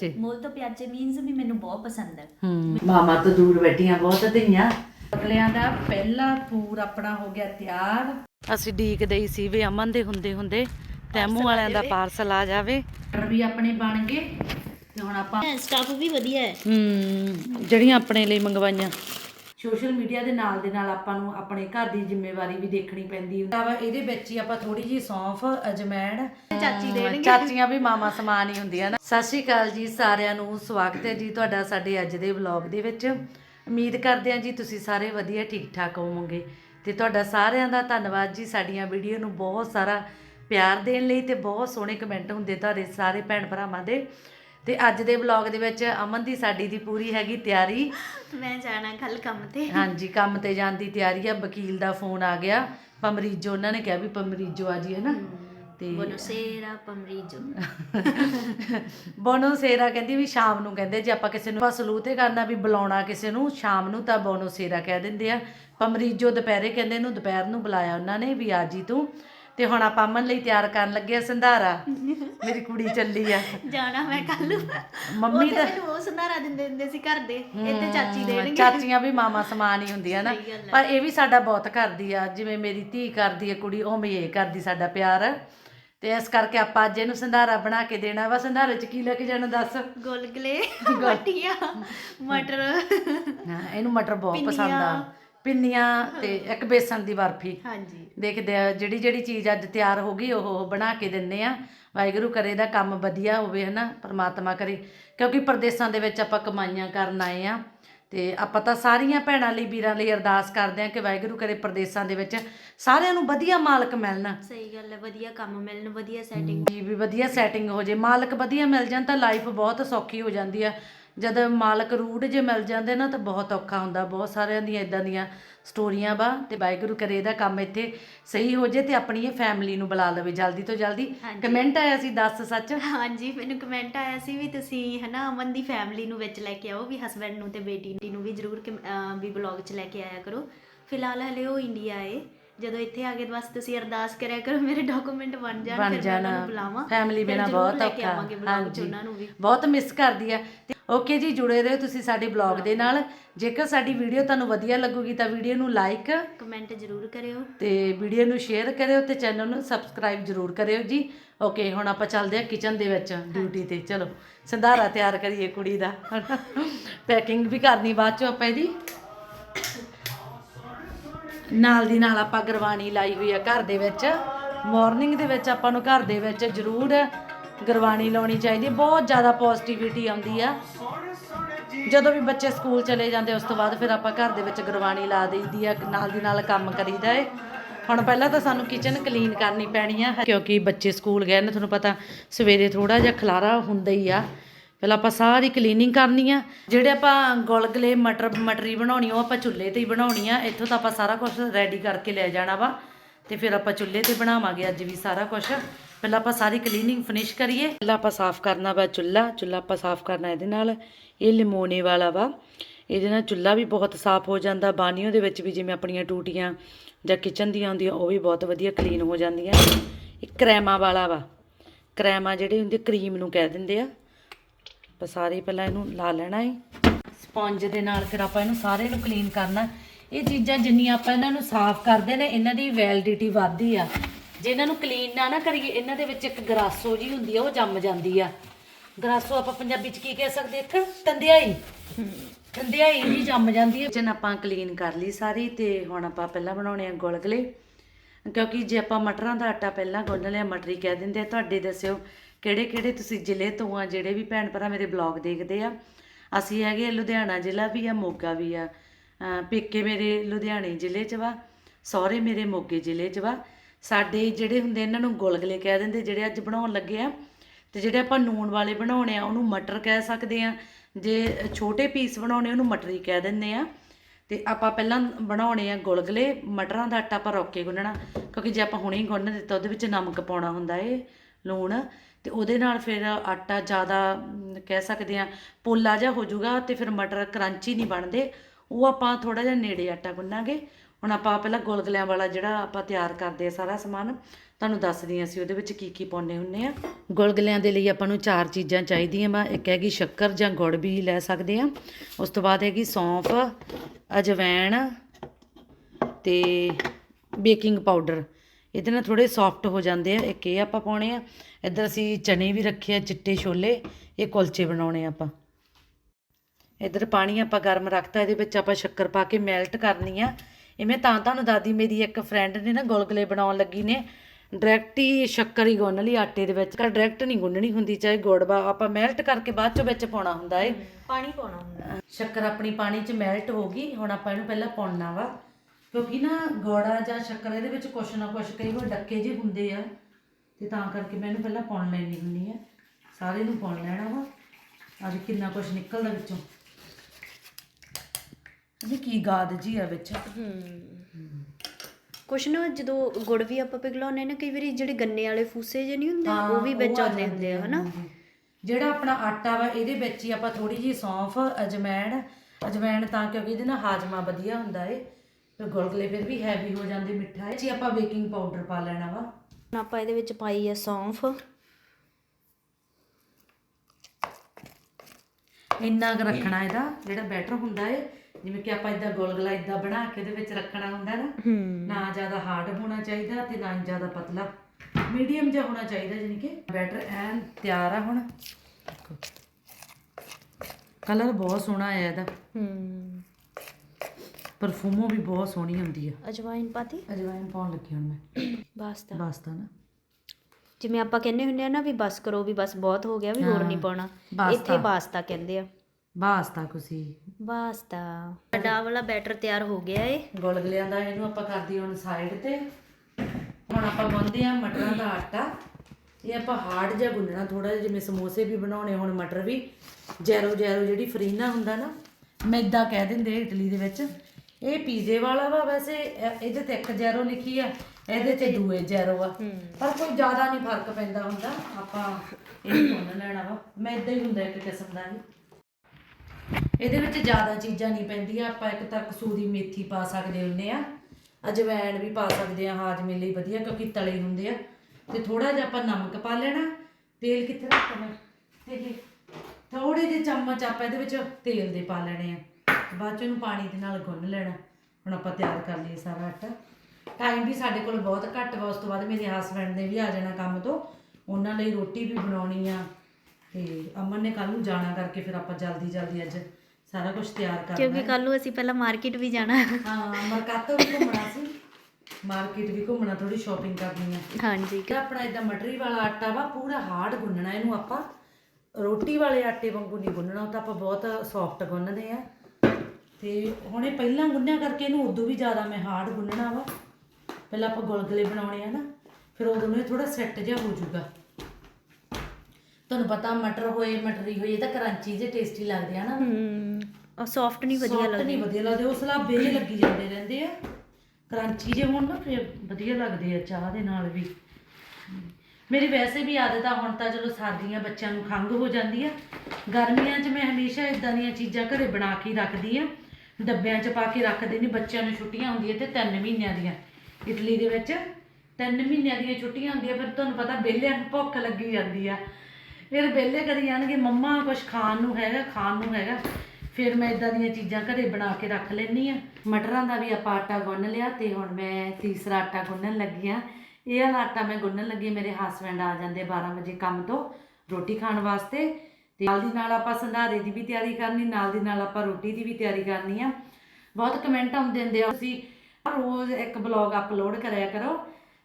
ਜੀ ਮੋਲ ਤੋਂ ਪਿਆਜ਼ੇ ਮੀਨਸ ਵੀ ਮੈਨੂੰ ਬਹੁਤ ਪਸੰਦ ਹੈ। ਹੂੰ ਮਾਮਾ ਤੋਂ ਦੂਰ ਬੈਠੀਆਂ ਬਹੁਤ ਧੀਆਂ। ਅਗਲਿਆਂ ਦਾ ਪਹਿਲਾ ਪੂਰ ਆਪਣਾ ਹੋ ਗਿਆ ਤਿਆਰ। ਅਸੀਂ ਡੀਕਦੇ ਹੀ ਸੀ ਵੀ ਅਮਨ ਦੇ ਹੁੰਦੇ ਹੁੰਦੇ ਤੈਮੂ ਵਾਲਿਆਂ ਦਾ ਪਾਰਸਲ ਆ ਜਾਵੇ। ਵੀ ਆਪਣੇ ਬਣ ਗਏ ਤੇ ਹੁਣ ਆਪਾਂ ਸਟਾਫ ਵੀ ਵਧੀਆ ਹੈ। ਹੂੰ ਜਿਹੜੀਆਂ ਆਪਣੇ ਲਈ ਮੰਗਵਾਈਆਂ। ਸੋਸ਼ਲ ਮੀਡੀਆ ਦੇ ਨਾਲ ਦੇ ਨਾਲ ਆਪਾਂ ਨੂੰ ਆਪਣੇ ਘਰ ਦੀ ਜ਼ਿੰਮੇਵਾਰੀ ਵੀ ਦੇਖਣੀ ਪੈਂਦੀ ਹੈ ਵਾ ਇਹਦੇ ਵਿੱਚ ਹੀ ਆਪਾਂ ਥੋੜੀ ਜੀ ਸੌਂਫ ਅਜਮੈਣ ਚਾਚੀ ਦੇਣਗੇ। ਚਾਚੀਆਂ ਵੀ ਮਾਮਾ ਸਮਾਨ ਹੀ ਹੁੰਦੀਆਂ ਨਾ। ਸਤਿ ਸ਼੍ਰੀ ਅਕਾਲ ਜੀ ਸਾਰਿਆਂ ਨੂੰ ਸਵਾਗਤ ਹੈ ਜੀ ਤੁਹਾਡਾ ਸਾਡੇ ਅੱਜ ਦੇ ਵਲੌਗ ਦੇ ਵਿੱਚ। ਉਮੀਦ ਕਰਦੇ ਹਾਂ ਜੀ ਤੁਸੀਂ ਸਾਰੇ ਵਧੀਆ ਠੀਕ ਠਾਕ ਹੋਵੋਗੇ। ਤੇ ਤੁਹਾਡਾ ਸਾਰਿਆਂ ਦਾ ਧੰਨਵਾਦ ਜੀ ਸਾਡੀਆਂ ਵੀਡੀਓ ਨੂੰ ਬਹੁਤ ਸਾਰਾ ਪਿਆਰ ਦੇਣ ਲਈ ਤੇ ਬਹੁਤ ਸੋਹਣੇ ਕਮੈਂਟ ਹੁੰਦੇ ਤੁਹਾਡੇ ਸਾਰੇ ਭੈਣ ਭਰਾਵਾਂ ਦੇ। ਤੇ ਅੱਜ ਦੇ ਵਲੌਗ ਦੇ ਵਿੱਚ ਅਮਨ ਦੀ ਸਾਡੀ ਦੀ ਪੂਰੀ ਹੈਗੀ ਤਿਆਰੀ। ਮੈਂ ਜਾਣਾ ਕੱਲ ਕੰਮ ਤੇ। ਹਾਂਜੀ ਕੰਮ ਤੇ ਜਾਣ ਦੀ ਤਿਆਰੀ ਆ। ਵਕੀਲ ਦਾ ਫੋਨ ਆ ਗਿਆ। ਪਮਰੀਜੋ ਉਹਨਾਂ ਨੇ ਕਿਹਾ ਵੀ ਪਮਰੀਜੋ ਆ ਜੀ ਹੈ ਨਾ? ਤੇ ਬੋਨੋਸੇਰਾ ਪਮਰੀਜੋ। ਬੋਨੋ ਸੇਰਾ ਕਹਿੰਦੀ ਵੀ ਸ਼ਾਮ ਨੂੰ ਕਹਿੰਦੇ ਜੇ ਆਪਾਂ ਕਿਸੇ ਨੂੰ ਸਲੂਹ ਤੇ ਕਰਨਾ ਵੀ ਬੁਲਾਉਣਾ ਕਿਸੇ ਨੂੰ ਸ਼ਾਮ ਨੂੰ ਤਾਂ ਬੋਨੋ ਸੇਰਾ ਕਹਿ ਦਿੰਦੇ ਆ। ਪਮਰੀਜੋ ਦੁਪਹਿਰੇ ਕਹਿੰਦੇ ਇਹਨੂੰ ਦੁਪਹਿਰ ਨੂੰ ਬੁਲਾਇਆ ਉਹਨਾਂ ਨੇ ਵੀ ਆ ਜੀ ਤੂੰ। ਤੇ ਹੁਣ ਆਪਾਂ ਅਮਨ ਲਈ ਤਿਆਰ ਕਰਨ ਲੱਗੇ ਆ ਸੰਧਾਰਾ। ਮੇਰੀ ਕੁੜੀ ਚੱਲੀ ਆ। ਜਾਣਾ ਮੈਂ ਕੱਲ ਮੰਮੀ ਤਾਂ ਮੈਨੂੰ ਉਹ ਸੰਧਾਰਾ ਦਿੰਦੇ ਹੁੰਦੇ ਸੀ ਘਰ ਦੇ। ਇੱਥੇ ਚਾਚੀ ਦੇਣਗੇ। ਚਾਚੀਆਂ ਵੀ ਮਾਮਾ ਸਮਾਨ ਹੀ ਹੁੰਦੀਆਂ ਨਾ। ਪਰ ਇਹ ਵੀ ਸਾਡਾ ਬਹੁਤ ਕਰਦੀ ਆ। ਜਿਵੇਂ ਮੇਰੀ ਧੀ ਕਰਦੀ ਆ ਕੁੜੀ ਉਵੇਂ ਇਹ ਕਰਦੀ ਸਾਡਾ ਪਿਆਰ। ਤੇ ਇਸ ਕਰਕੇ ਆਪਾਂ ਅੱਜ ਇਹਨੂੰ ਸੰਧਾਰਾ ਬਣਾ ਕੇ ਦੇਣਾ ਵਾ। ਸੰਧਾਰੇ ਚ ਕੀ ਲੈ ਕੇ ਜਾਣਾ ਦੱਸ? ਗੋਲਗਲੇ ਮਟੀਆਂ ਮਟਰ। ਹਾਂ ਇਹਨੂੰ ਮਟਰ ਬਹੁਤ ਪਸੰਦ ਆ। ਪਿੰਨੀਆਂ। ਤੇ ਇੱਕ ਬੇਸਣ ਦੀ ਬਰਫੀ। ਹਾਂਜੀ। ਦੇਖਦੇ ਆ ਜਿਹੜੀ ਜਿਹੜੀ ਚੀਜ਼ ਅੱਜ ਤਿਆਰ ਹੋ ਗਈ ਉਹ ਉਹ ਬਣਾ ਕੇ ਦਿੰਨੇ ਆ। ਵਾਹਿਗੁਰੂ ਕਰੇ ਦਾ ਕੰਮ ਵਧੀਆ ਹੋਵੇ ਹਨਾ ਪ੍ਰਮਾਤਮਾ ਕਰੇ। ਕਿਉਂਕਿ ਪਰਦੇਸਾਂ ਦੇ ਵਿੱਚ ਆਪਾਂ ਕਮਾਈਆਂ ਕਰਨ ਆਏ ਆ। ਤੇ ਆਪਾਂ ਤਾਂ ਸਾਰੀਆਂ ਭੈਣਾਂ ਲਈ ਵੀਰਾਂ ਲਈ ਅਰਦਾਸ ਕਰਦੇ ਆ ਕਿ ਵਾਹਿਗੁਰੂ ਕਰੇ ਪਰਦੇਸਾਂ ਦੇ ਵਿੱਚ ਸਾਰਿਆਂ ਨੂੰ ਵਧੀਆ ਮਾਲਕ ਮਿਲਣ। ਸਹੀ ਗੱਲ ਹੈ ਵਧੀਆ ਕੰਮ ਮਿਲਣ ਵਧੀਆ ਸੈਟਿੰਗ ਜੀ ਵੀ ਵਧੀਆ ਸੈਟਿੰਗ ਹੋ ਜੇ ਮਾਲਕ ਵਧੀਆ ਮਿਲ ਜਾਣ ਤਾਂ ਲਾਈਫ ਬਹੁਤ ਸੌਖੀ ਹੋ ਜਾਂਦੀ ਆ। ਜਦ ਮਾਲਕ ਰੂਡ ਜੇ ਮਿਲ ਜਾਂਦੇ ਨਾ ਤਾਂ ਬਹੁਤ ਔਖਾ ਹੁੰਦਾ ਬਹੁਤ ਸਾਰਿਆਂ ਦੀਆਂ ਇਦਾਂ ਦੀਆਂ ਸਟੋਰੀਆਂ ਵਾ ਤੇ ਵਾਹਿਗੁਰੂ ਕਰੇ ਇਹਦਾ ਕੰਮ ਇੱਥੇ ਸਹੀ ਹੋ ਜੇ ਤੇ ਆਪਣੀ ਇਹ ਫੈਮਿਲੀ ਨੂੰ ਬੁਲਾ ਲਵੇ ਜਲਦੀ ਤੋਂ ਜਲਦੀ। ਹਾਂਜੀ। ਕਮੈਂਟ ਆਇਆ ਸੀ ਦੱਸ ਸੱਚ? ਹਾਂਜੀ ਮੈਨੂੰ ਕਮੈਂਟ ਆਇਆ ਸੀ ਵੀ ਤੁਸੀਂ ਹਨਾ ਅਮਨ ਦੀ ਫੈਮਿਲੀ ਨੂੰ ਵਿੱਚ ਲੈ ਕੇ ਆਓ ਵੀ ਹਸਬੰਡ ਨੂੰ ਤੇ ਬੇਟੀ ਨੂੰ ਵੀ ਜ਼ਰੂਰ ਕਮ- ਅਹ ਵੀ ਬਲੌਗ 'ਚ ਲੈ ਕੇ ਆਇਆ ਕਰੋ। ਫਿਲਹਾਲ ਹਲੇ ਉਹ ਇੰਡੀਆ ਆਏ ਜਦੋਂ ਇੱਥੇ ਆ ਗਏ ਬਸ ਤੁਸੀਂ ਅਰਦਾਸ ਕਰਿਆ ਕਰੋ ਮੇਰੇ ਡਾਕੂਮੈਂਟ ਬਣ ਜਾਣ ਫਿਰ ਮੈਂ ਉਹਨਾਂ ਨੂੰ ਬੁਲਾਵਾਂ। ਫੈਮਿਲੀ ਬਿਨਾ ਬਹੁਤ ਕੇ ਔਖਾ। ਵੀ। ਬਹੁਤ ਮਿਸ ਕਰਦੀ ਆ। ਓਕੇ ਜੀ ਜੁੜੇ ਰਹੋ ਤੁਸੀਂ ਸਾਡੇ ਬਲੌਗ ਦੇ ਨਾਲ। ਜੇਕਰ ਸਾਡੀ ਵੀਡੀਓ ਤੁਹਾਨੂੰ ਵਧੀਆ ਲੱਗੂਗੀ ਤਾਂ ਵੀਡੀਓ ਨੂੰ ਲਾਈਕ ਕਮੈਂਟ ਜ਼ਰੂਰ ਕਰਿਓ। ਤੇ ਵੀਡੀਓ ਨੂੰ ਸ਼ੇਅਰ ਕਰਿਓ ਤੇ ਚੈਨਲ ਨੂੰ ਸਬਸਕ੍ਰਾਈਬ ਜਰੂਰ ਕਰਿਓ ਜੀ। ਓਕੇ ਹੁਣ ਆਪਾਂ ਚੱਲਦੇ ਆ ਕਿਚਨ ਦੇ ਵਿੱਚ ਡਿਊਟੀ ਤੇ। ਚਲੋ ਸੰਧਾਰਾ ਤਿਆਰ ਕਰੀਏ ਕੁੜੀ ਦਾ। ਪੈਕਿੰਗ ਵੀ ਕਰਨੀ ਬਾਅਦ ਚੋਂ ਆਪਾਂ ਇਹਦੀ। ਨਾਲ ਦੀ ਨਾਲ ਆਪਾਂ ਗੁਰਬਾਣੀ ਲਾਈ ਹੋਈ ਆ ਘਰ ਦੇ ਵਿੱਚ। ਮਾਰਨਿੰਗ ਦੇ ਵਿੱਚ ਆਪਾਂ ਨੂੰ ਘਰ ਦੇ ਵਿੱਚ ਜ਼ਰੂਰ ਗੁਰਬਾਣੀ ਲਾਉਣੀ ਚਾਹੀਦੀ ਹੈ। ਬਹੁਤ ਜ਼ਿਆਦਾ ਪੋਜ਼ਿਟਿਵਿਟੀ ਆਉਂਦੀ ਆ। ਜਦੋਂ ਵੀ ਬੱਚੇ ਸਕੂਲ ਚਲੇ ਜਾਂਦੇ, ਉਸ ਤੋਂ ਬਾਅਦ ਫਿਰ ਆਪਾਂ ਘਰ ਦੇ ਵਿੱਚ ਗੁਰਬਾਣੀ ਲਾ ਦਈਦੀ ਆ, ਨਾਲ ਦੀ ਨਾਲ ਕੰਮ ਕਰੀਦਾ ਏ। ਹੁਣ ਪਹਿਲਾਂ ਤਾਂ ਸਾਨੂੰ ਕਿਚਨ ਕਲੀਨ ਕਰਨੀ ਪੈਣੀ ਆ, ਕਿਉਂਕਿ ਬੱਚੇ ਸਕੂਲ ਗਏ ਨੇ, ਤੁਹਾਨੂੰ ਪਤਾ ਸਵੇਰੇ ਥੋੜਾ ਜਿਹਾ ਖਲਾਰਾ ਹੁੰਦਾ ਹੀ ਆ। ਪਹਿਲਾਂ ਆਪਾਂ ਸਾਰੀ ਕਲੀਨਿੰਗ ਕਰਨੀ ਆ। ਜਿਹੜੇ ਆਪਾਂ ਗੁਲਗਲੇ, ਮਟਰ, ਮਟਰੀ ਬਣਾਉਣੀ, ਉਹ ਆਪਾਂ ਚੁੱਲ੍ਹੇ ਤੇ ਹੀ ਬਣਾਉਣੀ ਆ। ਇੱਥੋਂ ਤਾਂ ਆਪਾਂ ਸਾਰਾ ਕੁਝ ਰੈਡੀ ਕਰਕੇ ਲੈ ਜਾਣਾ ਵਾ। ਤੇ ਫਿਰ ਆਪਾਂ ਚੁੱਲ੍ਹੇ ਤੇ ਬਣਾਵਾਂਗੇ ਅੱਜ ਵੀ ਸਾਰਾ ਕੁਝ ਪਹਿਲਾਂ ਆਪਾਂ ਸਾਰੀ ਕਲੀਨਿੰਗ ਫਿਨਿਸ਼ ਕਰੀਏ। ਪਹਿਲਾਂ ਆਪਾਂ ਸਾਫ਼ ਕਰਨਾ ਵਾ ਚੁੱਲ੍ਹਾ। ਚੁੱਲ੍ਹਾ ਆਪਾਂ ਸਾਫ਼ ਕਰਨਾ ਇਹਦੇ ਨਾਲ। ਇਹ ਲਿਮੋਨੇ ਵਾਲਾ ਵਾ। ਇਹਦੇ ਨਾਲ ਚੁੱਲ੍ਹਾ ਵੀ ਬਹੁਤ ਸਾਫ਼ ਹੋ ਜਾਂਦਾ। ਬਾਨੀਓ ਦੇ ਵਿੱਚ ਵੀ ਜਿਵੇਂ ਆਪਣੀਆਂ ਟੂਟੀਆਂ ਜਾਂ ਕਿਚਨ ਦੀਆਂ ਹੁੰਦੀਆਂ, ਉਹ ਵੀ ਬਹੁਤ ਵਧੀਆ ਕਲੀਨ ਹੋ ਜਾਂਦੀਆਂ। ਇਹ ਕਰੈਮਾ ਵਾਲਾ ਵਾ। ਕਰੈਮਾ ਜਿਹੜੇ ਹੁੰਦੀ, ਕਰੀਮ ਨੂੰ ਕਹਿ ਦਿੰਦੇ ਆ। ਆਪਾਂ ਸਾਰੇ ਪਹਿਲਾਂ ਇਹਨੂੰ ਲਾ ਲੈਣਾ ਹੈ ਸਪੰਜ ਦੇ ਨਾਲ ਫਿਰ ਆਪਾਂ ਇਹਨੂੰ ਸਾਰੇ ਨੂੰ ਕਲੀਨ ਕਰਨਾ। ਇਹ ਚੀਜ਼ਾਂ ਜਿੰਨੀਆਂ ਆਪਾਂ ਇਹਨਾਂ ਨੂੰ ਸਾਫ਼ ਕਰਦੇ ਨੇ, ਇਹਨਾਂ ਦੀ ਵੈਲਿਡਿਟੀ ਵੱਧਦੀ ਆ। ਜੇ ਇਹਨਾਂ ਨੂੰ ਕਲੀਨ ਨਾ ਨਾ ਕਰੀਏ, ਇਹਨਾਂ ਦੇ ਵਿੱਚ ਇੱਕ ਗਰਾਸੋ ਜੀ ਹੁੰਦੀ ਆ, ਉਹ ਜੰਮ ਜਾਂਦੀ ਆ। ਗਰਾਸੋ ਆਪਾਂ ਪੰਜਾਬੀ ਚ ਕੀ ਕਹਿ ਸਕਦੇ ਇੱਕ ਤੰਦਿਆਈ। ਤੰਦਿਆਈ ਜੀ ਜੰਮ ਜਾਂਦੀ ਹੈ ਜਨ ਆਪਾਂ ਕਲੀਨ ਕਰ ਲਈ ਸਾਰੀ ਤੇ ਹੁਣ ਆਪਾਂ ਪਹਿਲਾਂ ਬਣਾਉਣੇ ਆ ਗੁਲਗਲੇ। ਕਿਉਂਕਿ ਜੇ ਆਪਾਂ ਮਟਰਾਂ ਦਾ ਆਟਾ ਪਹਿਲਾਂ ਗੁੰਨ ਲਿਆ, ਮਟਰੀ ਕਹਿ ਦਿੰਦੇ ਆ, ਤੁਹਾਡੇ ਦੱਸਿਓ ਕਿਹੜੇ ਕਿਹੜੇ ਤੁਸੀਂ ਜ਼ਿਲ੍ਹੇ ਤੋਂ ਆ, ਜਿਹੜੇ ਵੀ ਭੈਣ ਭਰਾ ਮੇਰੇ ਬਲੌਗ ਦੇਖਦੇ ਆ। ਅਸੀਂ ਹੈਗੇ ਆ ਲੁਧਿਆਣਾ ਜ਼ਿਲ੍ਹਾ ਵੀ ਆ, ਮੋਗਾ ਵੀ ਆ। ਪੇਕੇ ਮੇਰੇ ਲੁਧਿਆਣੇ ਜ਼ਿਲ੍ਹੇ 'ਚ ਵਾ, ਸਹੁਰੇ ਮੇਰੇ ਮੋਗੇ ਜ਼ਿਲ੍ਹੇ 'ਚ ਵਾ। ਸਾਡੇ ਜਿਹੜੇ ਹੁੰਦੇ ਇਹਨਾਂ ਨੂੰ ਗੁਲਗਲੇ ਕਹਿ ਦਿੰਦੇ, ਜਿਹੜੇ ਅੱਜ ਬਣਾਉਣ ਲੱਗੇ ਆ। ਤੇ ਜਿਹੜੇ ਆਪਾਂ ਨੂਣ ਵਾਲੇ ਬਣਾਉਣੇ ਆ, ਉਹਨੂੰ ਮਟਰ ਕਹਿ ਸਕਦੇ ਆ। ਜੇ ਛੋਟੇ ਪੀਸ ਬਣਾਉਣੇ, ਉਹਨੂੰ ਮਟਰੀ ਕਹਿ ਦਿੰਦੇ ਆ। ਤੇ ਆਪਾਂ ਪਹਿਲਾਂ ਬਣਾਉਣੇ ਆ ਗੁਲਗਲੇ, ਮਟਰਾਂ ਦਾ ਆਟਾ ਆਪਾਂ ਰੋਕੇ ਗੁੰਨਣਾ, ਕਿਉਂਕਿ ਜੇ ਆਪਾਂ ਹੁਣੇ ਹੀ ਗੁੰਨ ਦਿੱਤਾ, ਉਹਦੇ ਵਿੱਚ ਨਮਕ ਪਾਉਣਾ ਹੁੰਦਾ ਏ, ਲੂਣ, ਤੇ ਉਹਦੇ ਨਾਲ ਫਿਰ ਆਟਾ ਜ਼ਿਆਦਾ ਕਹਿ ਸਕਦੇ ਆ, ਪੋਲਾ ਜਿਹਾ ਹੋ ਜਾਊਗਾ ਤੇ ਫਿਰ ਮਟਰ ਕਰੰਚੀ ਨਹੀਂ ਬਣਦੇ, ਉਹ ਆਪਾਂ ਥੋੜਾ ਜਿਹਾ ਨੇੜੇ ਆਟਾ ਗੁੰਨਾਂਗੇ। ਹੁਣ ਆਪਾਂ ਪਹਿਲਾਂ ਗੁਲਗਲਿਆਂ ਵਾਲਾ ਜਿਹੜਾ ਆਪਾਂ ਤਿਆਰ ਕਰਦੇ ਆ ਸਾਰਾ ਸਮਾਨ ਤੁਹਾਨੂੰ ਦੱਸਦੀ ਹਾਂ ਅਸੀਂ ਉਹਦੇ ਵਿੱਚ ਕੀ ਕੀ ਪਾਉਂਦੇ ਹੁੰਨੇ ਆ। ਗੁਲਗੁਲਿਆਂ ਦੇ ਲਈ ਆਪਾਂ ਨੂੰ ਚਾਰ ਚੀਜ਼ਾਂ ਚਾਹੀਦੀਆਂ ਵਾ, ਇੱਕ ਹੈਗੀ ਸ਼ੱਕਰ ਜਾਂ ਗੁੜ ਵੀ ਲੈ ਸਕਦੇ ਆ। ਉਸ ਤੋਂ ਬਾਅਦ ਹੈਗੀ ਸੌਂਫ ਅਜਵਾਇਣ ਤੇ ਬੇਕਿੰਗ ਪਾਊਡਰ। ਇਹਦੇ ਨਾਲ ਥੋੜੇ ਸੌਫਟ ਹੋ ਜਾਂਦੇ ਆ, ਇੱਕ ਇਹ ਆਪਾਂ ਪਾਉਣੇ ਆ। ਇੱਧਰ ਅਸੀਂ ਚਨੇ ਵੀ ਰੱਖੇ ਆ, ਚਿੱਟੇ ਛੋਲੇ, ਇਹ ਕੁਲਚੇ ਬਣਾਉਣੇ ਆਪਾਂ। ਇੱਧਰ ਪਾਣੀ ਆਪਾਂ ਗਰਮ ਰੱਖਤਾ, ਇਹਦੇ ਵਿੱਚ ਆਪਾਂ ਸ਼ੱਕਰ ਪਾ ਕੇ ਮੈਲਟ ਕਰਨੀ ਆ। ਇਹ ਮੈਂ ਤਾਂ ਤੁਹਾਨੂੰ ਦਾਦੀ ਮੇਰੀ ਇੱਕ ਫਰੈਂਡ ਨੇ ਨਾ ਗੁਲਗੁਲੇ ਬਣਾਉਣ ਲੱਗੀ ਨੇ। ਡਾਇਰੈਕਟ ਹੀ ਸ਼ੱਕਰ ਹੀ ਗੁੰਨ ਲਈ ਆਟੇ ਦੇ ਵਿੱਚ। ਕਰ ਡਾਇਰੈਕਟ ਨਹੀਂ ਗੁੰਨਣੀ ਹੁੰਦੀ ਚਾਹੇ ਗੁੜ ਬਾ ਆਪਾਂ ਮੈਲਟ ਕਰਕੇ ਬਾਅਦ ਚੋਂ ਵਿੱਚ ਪਾਉਣਾ ਹੁੰਦਾ ਏ। ਪਾਣੀ ਪਾਉਣਾ ਹੁੰਦਾ। ਸ਼ੱਕਰ ਆਪਣੀ ਪਾਣੀ 'ਚ ਮੈਲਟ ਹੋ ਗਈ। ਹੁਣ ਆਪਾਂ ਇਹਨੂੰ ਪਹਿਲਾਂ ਪਾਉਣਾ ਵਾ। ਕਿਉਂਕਿ ਨਾ ਗੋੜਾ ਜਾਂ ਸ਼ੱਕਰ ਇਹਦੇ ਵਿੱਚ ਕੁਛ ਨਾ ਕੁਛ ਕਈ ਵਾਰ ਡੱਕੇ ਜਿਹੇ ਹੁੰਦੇ ਆ। ਤੇ ਤਾਂ ਕਰਕੇ ਮੈਂ ਇਹਨੂੰ ਪਹਿਲਾਂ ਪਾਉਣ ਲੈਣੀ ਹੁੰਦੀ ਆ। ਸਾਰੇ ਨੂੰ ਪਾਉਣ ਲੈਣਾ ਵਾ। ਅੱਜ ਕਿੰਨਾ ਕੁਛ ਨਿਕਲਦਾ ਵਿੱਚੋਂ। ਇਹ ਕੀ ਗਾਦ ਜੀ ਆ ਵਿੱਚ। ਕੁਛ ਨਾ ਜਦੋਂ ਗੁੜ ਵੀ ਆਪਾਂ ਪਿਘਲਾਉਂਦੇ ਨੇ ਕਈ ਵਾਰੀ ਜਿਹੜੇ ਗੰਨੇ ਵਾਲੇ ਫੂਸੇ ਜੇ ਨਹੀਂ ਹੁੰਦੇ ਉਹ ਵੀ ਵਿੱਚ ਆ ਆਉਂਦੇ ਹੁੰਦੇ ਆ ਹਨਾ? ਹਾਂਜੀ। ਜਿਹੜਾ ਆਪਣਾ ਆਟਾ ਵਾ ਇਹਦੇ ਵਿੱਚ ਹੀ ਆਪਾਂ ਥੋੜੀ ਜਿਹੀ ਸੌਂਫ ਅਜਵਾਇਣ ਅਜਵਾਇਣ ਤਾਂ ਕਿਉਂਕਿ ਇਹਦੇ ਨਾਲ ਹਾਜ਼ਮਾ ਵਧੀਆ ਹੁੰਦਾ ਏ ਤੇ ਗੁਲਗੁਲੇ ਫਿਰ ਵੀ ਹੈਵੀ ਹੋ ਜਾਂਦੇ ਮਿੱਠਾ ਏ ਜੀ ਆਪਾਂ ਬੇਕਿੰਗ ਪਾਊਡਰ ਪਾ ਲੈਣਾ ਵਾ। ਹੁਣ ਆਪਾਂ ਇਹਦੇ ਵਿੱਚ ਪਾਈ ਆ ਸੌਂਫ। ਇੰਨਾ ਕੁ ਰੱਖਣਾ ਇਹਦਾ ਜਿਹੜਾ ਬੈਟਰ ਹੁੰਦਾ ਏ। ਜਿਵੇਂ ਕਿ ਆਪਾਂ ਇਦਾਂ ਗੁਲਗੁਲਾ ਇਦਾਂ ਬਣਾ ਕੇ ਉਹਦੇ ਵਿੱਚ ਰੱਖਣਾ ਹੁੰਦਾ ਨਾ ਹੂੰ। ਨਾ ਜ਼ਿਆਦਾ ਹਾਰਡ ਹੋਣਾ ਚਾਹੀਦਾ ਤੇ ਨਾ ਹੀ ਜ਼ਿਆਦਾ ਪਤਲਾ। ਮੀਡੀਅਮ ਜਿਹਾ ਹੋਣਾ ਚਾਹੀਦਾ ਜਾਨੀ ਕਿ। ਬੈਟਰ ਐਨ ਤਿਆਰ ਆ ਹੁਣ। ਕਲਰ ਬਹੁਤ ਸੋਹਣਾ ਆਇਆ ਇਹਦਾ। ਹੂੰ। ਪਰਫਿਊਮੋ ਵੀ ਬਹੁਤ ਸੋਹਣੀ ਹੁੰਦੀ ਆ। ਅਜਵਾਇਨ ਪਾਤੀ? ਅਜਵਾਇਣ ਪਾਉਣ ਲੱਗੀ ਹੁਣ ਮੈਂ। ਬਸ ਬਸ ਤਾਂ ਨਾ। ਜਿਵੇਂ ਆਪਾਂ ਕਹਿੰਦੇ ਹੁੰਦੇ ਆ ਨਾ ਵੀ ਬਸ ਕਰੋ ਵੀ ਬਸ ਬਹੁਤ ਹੋ ਗਿਆ ਵੀ ਹੋਰ ਨਹੀਂ ਪਾਉਣਾ। ਇੱਥੇ ਬਾਸਤਾ ਕਹਿੰਦੇ ਆ। ਬਾਸਤਾ ਕੁਸੀ। ਬਾਸਤਾ ਸਾਡਾ ਆਹ ਵਾਲਾ ਬੈਟਰ ਤਿਆਰ ਹੋ ਗਿਆ ਏ। ਗੁਲਗੁਲਿਆਂ ਦਾ ਇਹਨੂੰ ਆਪਾਂ ਕਰਦੀ ਹੁਣ ਸਾਈਡ ਤੇ। ਹੁਣ ਆਪਾਂ ਗੁੰਨਦੇ ਆ ਮਟਰਾਂ ਦਾ ਆਟਾ। ਇਹ ਆਪਾਂ ਹਾਰਡ ਜਿਹਾ ਗੁੰਨਣਾ ਥੋੜਾ ਜਿਹਾ ਜਿਵੇਂ ਸਮੋਸੇ ਵੀ ਬਣਾਉਣੇ ਹੁਣ ਮਟਰ ਵੀ। ਜੈਰੋ ਜੈਰੋ ਜਿਹੜੀ ਫਰੀਨਾ ਹੁੰਦਾ ਨਾ ਮੈਦਾ ਕਹਿ ਦਿੰਦੇ ਆ ਇਟਲੀ ਦੇ ਵਿੱਚ। ਇਹ ਪੀਜ਼ੇ ਵਾਲਾ ਵਾ ਵੈਸੇ ਇਹ- ਇਹਦੇ ਤੇ ਇੱਕ ਜੈਰੋ ਲਿਖੀ ਆ ਇਹਦੇ ਤੇ ਦੂਏ ਜੈਰੋ ਆ। ਪਰ ਕੋਈ ਜ਼ਿਆਦਾ ਨਹੀਂ ਫ਼ਰਕ ਪੈਂਦਾ ਹੁੰਦਾ ਆਪਾਂ ਇਹ ਗੁੰਨ ਲੈਣਾ ਵਾ। ਮੈਦਾ ਹੀ ਹੁੰਦਾ ਇੱਕ ਕਿਸਮ ਦਾ ਇਹ ਇਹਦੇ ਵਿੱਚ ਜ਼ਿਆਦਾ ਚੀਜ਼ਾਂ ਨਹੀਂ ਪੈਂਦੀਆਂ, ਆਪਾਂ ਇੱਕ ਤਾਂ ਕਸੂਰੀ ਮੇਥੀ ਪਾ ਸਕਦੇ ਹੁੰਦੇ ਆ ਅਜਵਾਇਣ ਵੀ ਪਾ ਸਕਦੇ ਆ ਹਾਜ਼ਮੇ ਲਈ ਵਧੀਆ, ਕਿਉਂਕਿ ਤਲੇ ਹੁੰਦੇ ਆ। ਤੇ ਥੋੜਾ ਜਿਹਾ ਆਪਾਂ ਨਮਕ ਪਾ ਲੈਣਾ, ਤੇਲ ਕਿੱਥੇ ਰੱਖਣਾ? ਤੇ ਥੋੜੇ ਜਿਹੇ ਚਮਚ ਆਪਾਂ ਇਹਦੇ ਵਿੱਚ ਤੇਲ ਦੇ ਪਾ ਲੈਣੇ ਆ। ਬਾਅਦ ਚ ਇਹਨੂੰ ਪਾਣੀ ਦੇ ਨਾਲ ਗੁੰਨ ਲੈਣਾ। ਹੁਣ ਆਪਾਂ ਤਿਆਰ ਕਰ ਲਈਏ ਸਾਰਾ ਆਟਾ। ਟਾਈਮ ਵੀ ਸਾਡੇ ਕੋਲ ਬਹੁਤ ਘੱਟ ਵਾ, ਉਸ ਤੋਂ ਬਾਅਦ ਮੇਰੇ ਹਸਬੰਡ ਨੇ ਵੀ ਆ ਜਾਣਾ ਕੰਮ ਤੋਂ। ਉਹਨਾਂ ਲਈ ਰੋਟੀ ਵੀ ਬਣਾਉਣੀ ਆ। ਤੇ ਅਮਨ ਨੇ ਕੱਲ ਨੂੰ ਜਾਣਾ ਕਰਕੇ ਫਿਰ ਆਪਾਂ ਜਲਦੀ ਜਲਦੀ ਅੱਜ ਸਾਰਾ ਕੁਝ ਤਿਆਰ ਕਰਨਾ ਕਿਉਂਕਿ ਕੱਲ ਨੂੰ ਅਸੀਂ ਪਹਿਲਾਂ ਮਾਰਕੀਟ ਵੀ ਜਾਣਾ। ਹਾਂ ਮਰਕਾਤੋ ਵੀ ਘੁੰਮਣਾ ਸੀ। ਮਾਰਕੀਟ ਵੀ ਘੁੰਮਣਾ ਥੋੜੀ ਸ਼ਾਪਿੰਗ ਕਰਨੀ ਆ ਹਾਂਜੀ। ਜਿਹੜਾ ਆਪਣਾ ਇਦਾਂ ਮਟਰੀ ਵਾਲਾ ਆਟਾ ਵਾ ਪੂਰਾ ਹਾਰਡ ਗੁੰਨਣਾ ਇਹਨੂੰ ਆਪਾਂ। ਰੋਟੀ ਵਾਲੇ ਆਟੇ ਵਾਂਗੂ ਨਹੀਂ ਗੁੰਨਣਾ ਉਹ ਤਾਂ ਆਪਾਂ ਬਹੁਤ ਸੌਫਟ ਗੁੰਨਦੇ ਆ। ਤੇ ਹੁਣ ਇਹ ਪਹਿਲਾਂ ਗੁੰਨਿਆ ਕਰਕੇ ਇਹਨੂੰ ਉਦੋਂ ਵੀ ਜ਼ਿਆਦਾ ਮੈਂ ਹਾਰਡ ਗੁੰਨਣਾ ਵਾ। ਪਹਿਲਾਂ ਆਪਾਂ ਗੁਲਗੁਲੇ ਬਣਾਉਣੇ ਆ ਨਾ ਫਿਰ ਉਦੋਂ ਇਹ ਥੋੜਾ ਸੈੱਟ ਜਿਹਾ ਹੋ ਜਾਊਗਾ। ਤੁਹਾਨੂੰ ਪਤਾ ਮਟਰ ਹੋਏ ਮਟਰੀ ਹੋਈ ਇਹ ਤਾਂ ਕਰੰਚੀ ਜੇ ਟੇਸਟੀ ਲੱਗਦੇ ਆ ਨਾ। ਉਹ ਸੌਫਟ ਨਹੀਂ ਵਧੀਆ Soft ਨਹੀਂ ਵਧੀਆ ਲੱਗਦੇ ਉਹ ਸਲਾਬੇ ਜਿਹੇ ਲੱਗੀ ਜਾਂਦੇ ਰਹਿੰਦੇ ਆ। ਕਰੰਚੀ ਜੇ ਹੋਣ ਨਾ ਫਿਰ ਵਧੀਆ ਲੱਗਦੇ ਆ ਚਾਹ ਦੇ ਨਾਲ ਵੀ। ਮੇਰੀ ਵੈਸੇ ਵੀ ਆਦਤ ਆ ਹੁਣ ਤਾਂ ਚਲੋ ਸਰਦੀਆਂ ਬੱਚਿਆਂ ਨੂੰ ਖੰਘ ਹੋ ਜਾਂਦੀ ਆ। ਗਰਮੀਆਂ 'ਚ ਮੈਂ ਹਮੇਸ਼ਾ ਇਦਾਂ ਦੀਆਂ ਚੀਜ਼ਾਂ ਘਰੇ ਬਣਾ ਕੇ ਹੀ ਰੱਖਦੀ ਆ। ਡੱਬਿਆਂ 'ਚ ਪਾ ਕੇ ਰੱਖਦੇ ਨੇ ਬੱਚਿਆਂ ਨੂੰ ਛੁੱਟੀਆਂ ਹੁੰਦੀਆਂ ਤੇ 3 ਮਹੀਨਿਆਂ ਦੀਆਂ। ਇਟਲੀ ਦੇ ਵਿੱਚ 3 ਮਹੀਨਿਆਂ ਦੀਆਂ ਛੁੱਟੀਆਂ ਹੁੰਦੀਆਂ ਫਿਰ ਤੁਹਾਨੂੰ ਪਤਾ ਵਿਹਲਿਆਂ ਨੂੰ ਭੁੱਖ ਲੱਗੀ ਜਾਂਦੀ ਆ। ਫਿਰ ਵਿਹਲੇ ਕਰੀ ਜਾਣਗੇ ਮੰਮਾ ਕੁਝ ਖਾਣ ਨੂੰ ਹੈਗਾ ਖਾਣ ਨੂੰ ਹੈਗਾ। ਫਿਰ ਮੈਂ ਇਦਾਂ ਦੀਆਂ ਚੀਜ਼ਾਂ ਘਰੇ ਬਣਾ ਕੇ ਰੱਖ ਲੈਣੀ ਆ ਮਟਰਾਂ ਦਾ ਵੀ ਆਪਾਂ ਆਟਾ ਗੁੰਨ ਲਿਆ ਤੇ ਹੁਣ ਮੈਂ ਤੀਸਰਾ ਆਟਾ ਗੁੰਨਣ ਲੱਗੀ ਆ ਇਹ ਵਾਲਾ ਆਟਾ ਮੈਂ ਗੁੰਨਣ ਲੱਗੀ ਮੇਰੇ ਹਸਬੰਡ ਆ ਜਾਂਦੇ 12 ਵਜੇ ਕੰਮ ਤੋਂ ਰੋਟੀ ਖਾਣ ਵਾਸਤੇ। ਤੇ ਨਾਲ ਦੀ ਨਾਲ ਆਪਾਂ ਸੰਧਾਰੇ ਦੀ ਵੀ ਤਿਆਰੀ ਕਰਨੀ, ਨਾਲ ਦੀ ਨਾਲ ਆਪਾਂ ਰੋਟੀ ਦੀ ਵੀ ਤਿਆਰੀ ਕਰਨੀ ਆ। ਬਹੁਤ ਕਮੈਂਟ ਆਉਂਦੇ ਹੁੰਦੇ ਆ, ਤੁਸੀਂ ਰੋਜ਼ ਇੱਕ ਬਲੌਗ ਅਪਲੋਡ ਕਰਿਆ ਕਰੋ।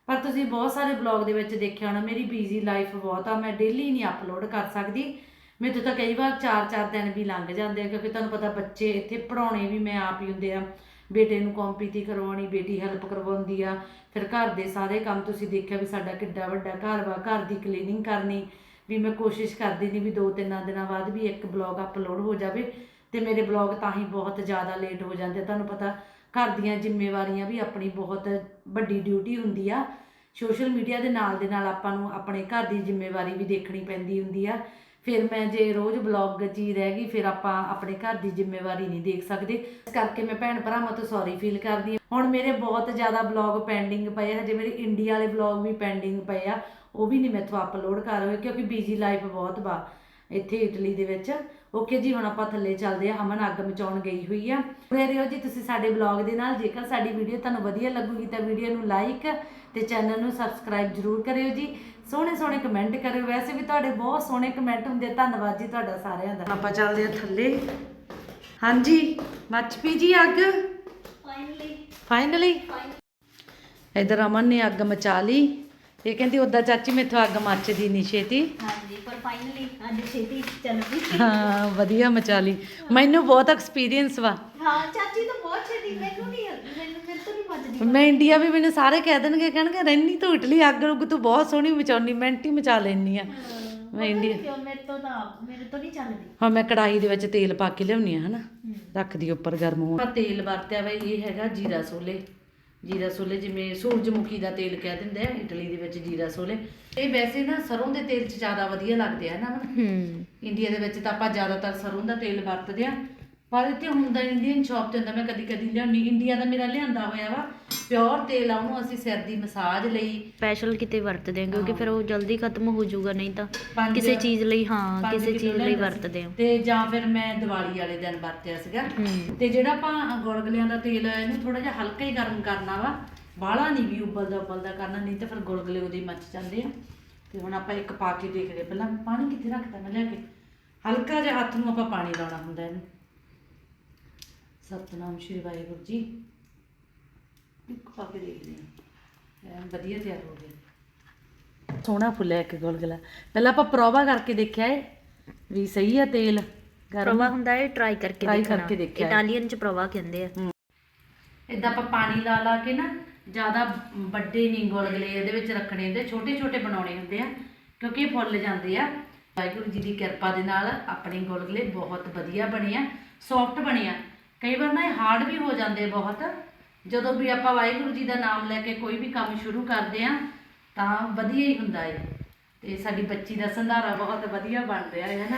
ਪਰ ਤੁਸੀਂ ਬਹੁਤ ਸਾਰੇ ਬਲੌਗ ਦੇ ਵਿੱਚ ਦੇਖਿਆ ਹੋਣਾ, ਮੇਰੀ ਬੀਜ਼ੀ ਲਾਈਫ ਬਹੁਤ ਆ, ਮੈਂ ਡੇਲੀ ਨਹੀਂ ਅਪਲੋਡ ਕਰ ਸਕਦੀ। ਮੇਰੇ ਤੋਂ ਤਾਂ ਕਈ ਵਾਰ 4-4 ਦਿਨ ਵੀ ਲੰਘ ਜਾਂਦੇ ਆ, ਕਿਉਂਕਿ ਤੁਹਾਨੂੰ ਪਤਾ ਬੱਚੇ ਇੱਥੇ ਪੜਾਉਣੇ ਵੀ ਮੈਂ ਆਪ ਹੀ ਹੁੰਦੇ ਆ। ਬੇਟੇ ਨੂੰ ਕੰਪੀਟੀ ਕਰਵਾਉਣੀ, ਬੇਟੀ ਹੈਲਪ ਕਰਵਾਉਂਦੀ ਆ। ਫਿਰ ਘਰ ਦੇ ਸਾਰੇ ਕੰਮ ਤੁਸੀਂ ਦੇਖਿਆ ਵੀ ਸਾਡਾ ਕਿੱਡਾ ਵੱਡਾ ਘਰ ਵਾ, ਘਰ ਦੀ ਕਲੀਨਿੰਗ ਕਰਨੀ, ਵੀ ਮੈਂ ਕੋਸ਼ਿਸ਼ ਕਰਦੀ ਨਹੀਂ ਵੀ ਦੋ ਤਿੰਨ ਦਿਨਾਂ ਬਾਅਦ ਵੀ ਇੱਕ ਬਲੌਗ ਅਪਲੋਡ ਹੋ ਜਾਵੇ, ਤੇ ਮੇਰੇ ਬਲੌਗ ਤਾਂ ਹੀ ਬਹੁਤ ਜ਼ਿਆਦਾ ਲੇਟ ਹੋ ਜਾਂਦੇ ਆ। ਤੁਹਾਨੂੰ ਪਤਾ ਘਰ ਦੀਆਂ ਜ਼ਿੰਮੇਵਾਰੀਆਂ ਵੀ ਆਪਣੀ ਬਹੁਤ ਵੱਡੀ ਡਿਊਟੀ ਹੁੰਦੀ ਆ। ਸੋਸ਼ਲ ਮੀਡੀਆ ਦੇ ਨਾਲ ਦੇ ਨਾਲ ਆਪਾਂ ਨੂੰ ਆਪਣੇ ਘਰ ਦੀ ਜ਼ਿੰਮੇਵਾਰੀ ਵੀ ਦੇਖਣੀ ਪੈਂਦੀ ਹੁੰਦੀ ਆ। ਫਿਰ ਮੈਂ ਜੇ ਰੋਜ਼ ਬਲੌਗ ਜੀ ਰਹਿ ਗਈ, ਫਿਰ ਆਪਾਂ ਆਪਣੇ ਘਰ ਦੀ ਜ਼ਿੰਮੇਵਾਰੀ ਨਹੀਂ ਦੇਖ ਸਕਦੇ। ਇਸ ਕਰਕੇ ਮੈਂ ਭੈਣ ਭਰਾਵਾਂ ਤੋਂ ਸੌਰੀ ਫੀਲ ਕਰਦੀ ਹਾਂ। ਹੁਣ ਮੇਰੇ ਬਹੁਤ ਜ਼ਿਆਦਾ ਬਲੌਗ ਪੈਂਡਿੰਗ ਪਏ ਹਜੇ ਮੇਰੇ ਇੰਡੀਆ ਵਾਲੇ ਬਲੌਗ ਵੀ ਪੈਂਡਿੰਗ ਪਏ ਆ। ਉਹ ਵੀ ਨਹੀਂ ਮੈਂ ਮੈਥੋਂ ਅਪਲੋਡ ਕਰ ਹੋਏ, ਕਿਉਂਕਿ ਬੀਜੀ ਲਾਈਫ ਬਹੁਤ ਵਾ ਇੱਥੇ ਇਟਲੀ ਦੇ ਵਿੱਚ। ਓਕੇ ਜੀ, ਹੁਣ ਆਪਾਂ ਥੱਲੇ ਚੱਲਦੇ ਆ ਹਮਨ ਅੱਗ ਮਚਾਉਣ ਗਈ ਹੋਈ ਆ। ਉਰੇ ਰਹੋ ਜੀ, ਤੁਸੀਂ ਸਾਡੇ ਬਲੌਗ ਦੇ ਨਾਲ। ਜੇਕਰ ਸਾਡੀ ਵੀਡੀਓ ਤੁਹਾਨੂੰ ਵਧੀਆ ਲੱਗੂਗੀ ਤਾਂ ਵੀਡੀਓ ਨੂੰ ਲਾਈਕ ਤੇ ਚੈਨਲ ਨੂੰ ਸਬਸਕ੍ਰਾਈਬ ਜਰੂਰ ਕਰਿਓ ਜੀ। ਸੋਹਣੇ ਸੋਹਣੇ ਕਮੈਂਟ ਕਰਿਓ। ਵੈਸੇ ਵੀ ਤੁਹਾਡੇ ਬਹੁਤ ਸੋਹਣੇ ਕਮੈਂਟ ਹੁੰਦੇ। ਧੰਨਵਾਦ ਜੀ ਤੁਹਾਡਾ ਸਾਰਿਆਂ ਦਾ। ਆਪਾਂ ਚੱਲਦੇ ਆ ਥੱਲੇ। ਹਾਂਜੀ ਮੱਚ ਪੀ ਜੀ ਅੱਗ? ਫਾਈਨਲੀ ਫਾਈਨਲੀ ਇਧਰ ਅਮਨ ਨੇ ਅੱਗ ਮਚਾ ਲਈ। ਇਹ ਕਹਿੰਦੀ ਉਦਾਂ ਚਾਚੀ ਮੈਥੋਂ ਅੱਗ ਮੱਚਦੀ ਨਹੀਂ ਛੇਤੀ। ਹਾਂਜੀ ਪਰ ਫਾਈਨਲੀ ਅੱਜ ਛੇਤੀ ਚੱਲ ਪਈ ਹਾਂ ਵਧੀਆ ਮਚਾ ਲਈ। ਮੈਨੂੰ ਬਹੁਤ ਐਕਸਪੀਰੀਅੰਸ ਵਾ। ਹਾਂ ਚਾਚੀ ਤਾਂ ਬਹੁਤ ਛੇਤੀ। ਮੈਨੂੰ ਮੈਂ ਇੰਡੀਆ ਵੀ ਮੈਨੂੰ ਸਾਰੇ ਕਹਿ ਦੇਣਗੇ ਕਹਿਣਗੇ ਰਹਿਣੀ ਤੂੰ ਇਟਲੀ ਅੱਗ ਰੁੱਗ ਤੂੰ ਬਹੁਤ ਸੋਹਣੀ ਮਚਾਉਣੀ ਮਿੰਟ ਹੀ ਮਚਾ ਲੈਣੀ ਆ ਮੈਂ ਇੰਡੀਆ ਕਿਉਂ ਮੇਰੇ ਤੋਂ ਤਾਂ ਮੇਰੇ ਤੋਂ ਨਹੀਂ ਚੱਲਦੀ। ਹਾਂ ਮੈਂ ਕੜਾਈ ਦੇ ਵਿੱਚ ਤੇਲ ਪਾ ਕੇ ਲਿਆਉਣੀ ਆ ਹਨਾ। ਰੱਖਦੀ ਉੱਪਰ ਗਰਮ ਹੋਣ। ਆ ਤੇਲ ਵਰਤਿਆ ਵਾ ਇਹ ਹੈਗਾ ਜੀਰਾ ਸੋਲੇ। ਜੀਰਾ ਸੋਲੇ ਜਿਵੇਂ ਸੂਰਜਮੁਖੀ ਦਾ ਤੇਲ ਕਹਿ ਦਿੰਦੇ ਆ ਇਟਲੀ ਦੇ ਵਿੱਚ ਜੀਰਾ ਸੋਲੇ। ਇਹ ਵੈਸੇ ਨਾ ਸਰੋਂ ਦੇ ਤੇਲ 'ਚ ਜ਼ਿਆਦਾ ਵਧੀਆ ਲੱਗਦੇ ਆ ਨਾ ਹੂੰ। ਇੰਡੀਆ ਦੇ ਵਿੱਚ ਤਾਂ ਆਪਾਂ ਜ਼ਿਆਦਾਤਰ ਸਰੋਂ ਦਾ ਤੇਲ ਵਰਤਦੇ ਆ। ਪਰ ਇੱਥੇ ਹੁੰਦਾ ਇੰਡੀਅਨ ਸ਼ਾਪ ਤੇ ਹੁੰਦਾ ਮੈਂ ਕਦੀ ਕਦੀ ਲਿਆਉਣੀ ਇੰਡੀਆ ਦਾ ਮੇਰਾ ਲਿਆਂਦਾ ਹੋਇਆ ਵਾ ਪਿਓਰ ਤੇਲ ਆ ਉਹਨੂੰ ਅਸੀਂ ਸਿਰ ਦੀ ਮਸਾਜ ਲਈ। ਸਪੈਸ਼ਲ ਕਿਤੇ ਵਰਤਦੇ ਆ ਕਿਉਂਕਿ ਫਿਰ ਉਹ ਜਲਦੀ ਖਤਮ ਹੋ ਜਾਊਗਾ ਨਹੀਂ ਤਾਂ ਪੰਜ- ਕਿਸੇ ਚੀਜ਼ ਲਈ ਹਾਂ ਪੰਜ ਕਿਸੇ ਕਿਲੋ ਚੀਜ਼ ਲਈ ਲਿਆਂਦਾ ਸੀ। ਵਰਤਦੇ ਆ ਤੇ ਜਾਂ ਫਿਰ ਮੈਂ ਦੀਵਾਲੀ ਵਾਲੇ ਦਿਨ ਵਰਤਿਆ ਸੀਗਾ। ਹੂੰ। ਤੇ ਜਿਹੜਾ ਆਪਾਂ ਗੁਲਗੁਲਿਆਂ ਦਾ ਤੇਲ ਆ ਇਹਨੂੰ ਥੋੜਾ ਜਿਹਾ ਹਲਕਾ ਹੀ ਗਰਮ ਕਰਨਾ ਵਾ ਬਾਹਲਾ ਨਹੀਂ ਵੀ ਉਬਲਦਾ ਉਬਲਦਾ ਕਰਨਾ ਨਹੀਂ ਤਾਂ ਫਿਰ ਗੁਲਗੁਲੇ ਉਹਦੇ ਹੀ ਮੱਚ ਜਾਂਦੇ ਆ। ਤੇ ਹੁਣ ਆਪਾਂ ਇੱਕ ਪਾ ਕੇ ਦੇਖਦੇ ਹਾਂ। ਪਹਿਲਾਂ ਪਾਣੀ ਕਿੱਥੇ ਰੱਖਦਾ ਮੈਂ ਲਿਆ ਕੇ? ਹਲਕਾ ਜਿਹਾ ਹੱਥ ਨੂੰ ਆਪਾਂ ਪਾਣੀ ਲਾਉਣਾ ਹੁੰਦਾ ਇਹਨੂੰ। ਸਤਨਾਮ ਸ਼੍ਰੀ ਵਾਹਿਗੁਰੂ ਜੀ। ਇੱਕ ਪਾ ਕੇ ਦੇਖਦੇ ਹਾਂ। ਐਨ ਵਧੀਆ ਤਿਆਰ ਹੋ ਗਿਆ ਸੋਹਣਾ ਫੁੱਲਿਆ ਇੱਕ ਗੁਲਗੁਲਾ। ਪਹਿਲਾਂ ਆਪਾਂ ਪ੍ਰੋਵਾ ਕਰਕੇ ਦੇਖਿਆ ਏ ਵੀ ਸਹੀ ਆ ਤੇਲ ਪ੍ਰਵਾ ਹੁੰਦਾ ਹੈ ਟਰਾਈ ਕਰਕੇ ਦੇਖਣਾ। ਕਰਕੇ ਦੇਖਿਆ। ਇਟਾਲੀਅਨ ਚ ਪ੍ਰਵਾ ਕਹਿੰਦੇ ਆ। ਇਦਾਂ ਆਪਾਂ ਪਾਣੀ ਲਾ ਲਾ ਕੇ ਨਾ ਜ਼ਿਆਦਾ ਵੱਡੇ ਨਹੀਂ ਗੁਲਗੁਲੇ ਇਹਦੇ ਵਿੱਚ ਰੱਖਣੇ ਹੁੰਦੇ ਛੋਟੇ ਛੋਟੇ ਬਣਾਉਣੇ ਹੁੰਦੇ ਆ ਕਿਉਂਕਿ ਇਹ ਫੁੱਲ ਜਾਂਦੇ ਆ। ਵਾਹਿਗੁਰੂ ਜੀ ਦੀ ਕਿਰਪਾ ਦੇ ਨਾਲ ਆਪਣੇ ਗੁਲਗੁਲੇ ਬਹੁਤ ਵਧੀਆ ਬਣੇ ਆ ਸੌਫਟ ਬਣੇ ਆ। ਕਈ ਵਾਰ ਨਾ ਇਹ ਹਾਰਡ ਵੀ ਹੋ ਜਾਂਦੇ ਬਹੁਤ। ਜਦੋਂ ਵੀ ਆਪਾਂ ਵਾਹਿਗੁਰੂ ਜੀ ਦਾ ਨਾਮ ਲੈ ਕੇ ਕੋਈ ਵੀ ਕੰਮ ਸ਼ੁਰੂ ਕਰਦੇ ਆ ਤਾਂ ਵਧੀਆ ਹੀ ਹੁੰਦਾ ਏ ਤੇ ਸਾਡੀ ਬੱਚੀ ਦਾ ਸੰਧਾਰਾ ਬਹੁਤ ਵਧੀਆ ਬਣ ਰਿਹਾ ਹੈ ਨਾ।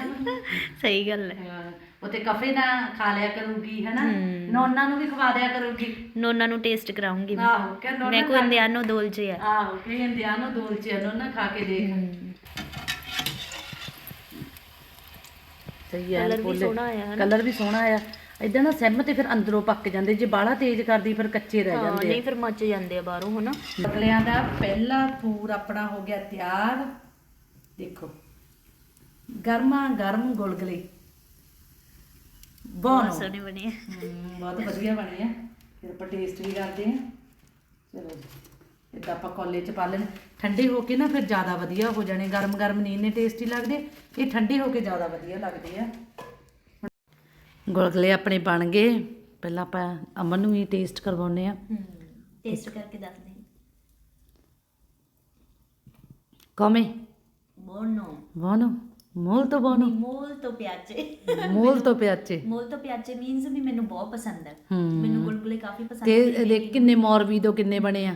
ਸਹੀ ਗੱਲ ਹੈ। ਅਹ ਉਤੇ ਕਫੇ ਨਾ ਖਾ ਲਿਆ ਕਰੂਗੀ ਹਨਾ? ਨੌਨਾ ਨੂੰ ਵੀ ਖਵਾ ਦਿਆ ਕਰੂਗੀ। ਨੋਨਾ ਨੂੰ ਟੇਸਟ ਕਰਾਉਂਗੀ ਮੈਂ। ਆਹੋ ਕਿ ਨੌਨਾ ਮੈਂ ਕੋ ਇੰਡੀਆਨੋ ਦੋਲਚੇ ਆ ਆਹੋ ਕਿ ਇੰਡੀਆਨੋ ਦੋਲਚੇ ਨੌਨਾ ਖਾ ਕੇ ਦੇਖ। ਸਹੀ ਹੈ ਕਲਰ ਵੀ ਸੋਹਣਾ ਆਇਆ ਹੈ ਕਲਰ ਵੀ ਸੋਹਣਾ ਆ ਇਦਾਂ ਨਾ ਸਿਮ ਤੇ ਫਿਰ ਅੰਦਰੋਂ ਪੱਕ ਜਾਂਦੇ ਜੇ ਬਾਹਲਾ ਤੇਜ਼ ਕਰਦੀ ਫਿਰ ਕੱਚੇ ਰਹਿ ਹਾਂ ਜਾਂਦੇ ਨਹੀਂ ਫਿਰ ਮੱਚ ਜਾਂਦੇ ਆ ਬਾਹਰੋਂ ਹਨਾ? ਬਗਲਿਆਂ ਦਾ ਪਹਿਲਾ ਪੂਰ ਆਪਣਾ ਹੋ ਗਿਆ ਤਿਆਰ। ਦੇਖੋ ਗਰਮਾ ਗਰਮ ਗੁਲਗੁਲੇ। ਬਹੁਤ ਬਹੁਤ ਸੋਹਣੇ ਬਣੇ ਆ। ਬਹੁਤ ਵਧੀਆ ਬਣੇ ਆ। ਫਿਰ ਆਪਾਂ ਟੇਸਟ ਵੀ ਕਰਦੇ ਆ। ਚਲੋ ਜੀ ਇਦਾਂ ਆਪਾਂ ਕੋਲੇ ਚ ਪਾ ਲੈਣ। ਠੰਡੇ ਹੋ ਕੇ ਨਾ ਫਿਰ ਜ਼ਿਆਦਾ ਵਧੀਆ ਹੋ ਜਾਣੇ। ਗਰਮ ਗਰਮ ਨਹੀਂ ਇੰਨੇ ਟੇਸਟੀ ਲੱਗਦੇ। ਇਹ ਠੰਡੇ ਹੋ ਕੇ ਜ਼ਿਆਦਾ ਵਧੀਆ ਲੱਗਦੇ ਆ। ਗੁਲਗੁਲੇ ਆਪਣੇ ਬਣ ਗਏ। ਪਹਿਲਾਂ ਆਪਾਂ ਅਮਨ ਨੂੰ ਵੀ ਟੇਸਟ ਕਰਵਾਉਨੇ ਆ ਹੂੰ ਟੇਸਟ ਕਰਕੇ ਦੱਸ ਦੇ। ਕਮੇ? ਬੋਨੋ। buono molto buono ਮੋਲਤੋ ਪਿਆਚੇ molto piace ਮੋਲਤੋ ਪਿਆਚੇ ਮੀਨਸ ਵੀ ਮੈਨੂੰ ਬਹੁਤ ਪਸੰਦ ਹੈ। ਹੂੰ। ਮੈਨੂੰ ਗੁਲਗੁਲੇ ਕਾਫੀ ਪਸੰਦ ਤੇ ਦੇਖ ਕਿੰਨੇ ਮੋਰਬੀ ਤੋਂ ਕਿੰਨੇ ਬਣੇ ਆ।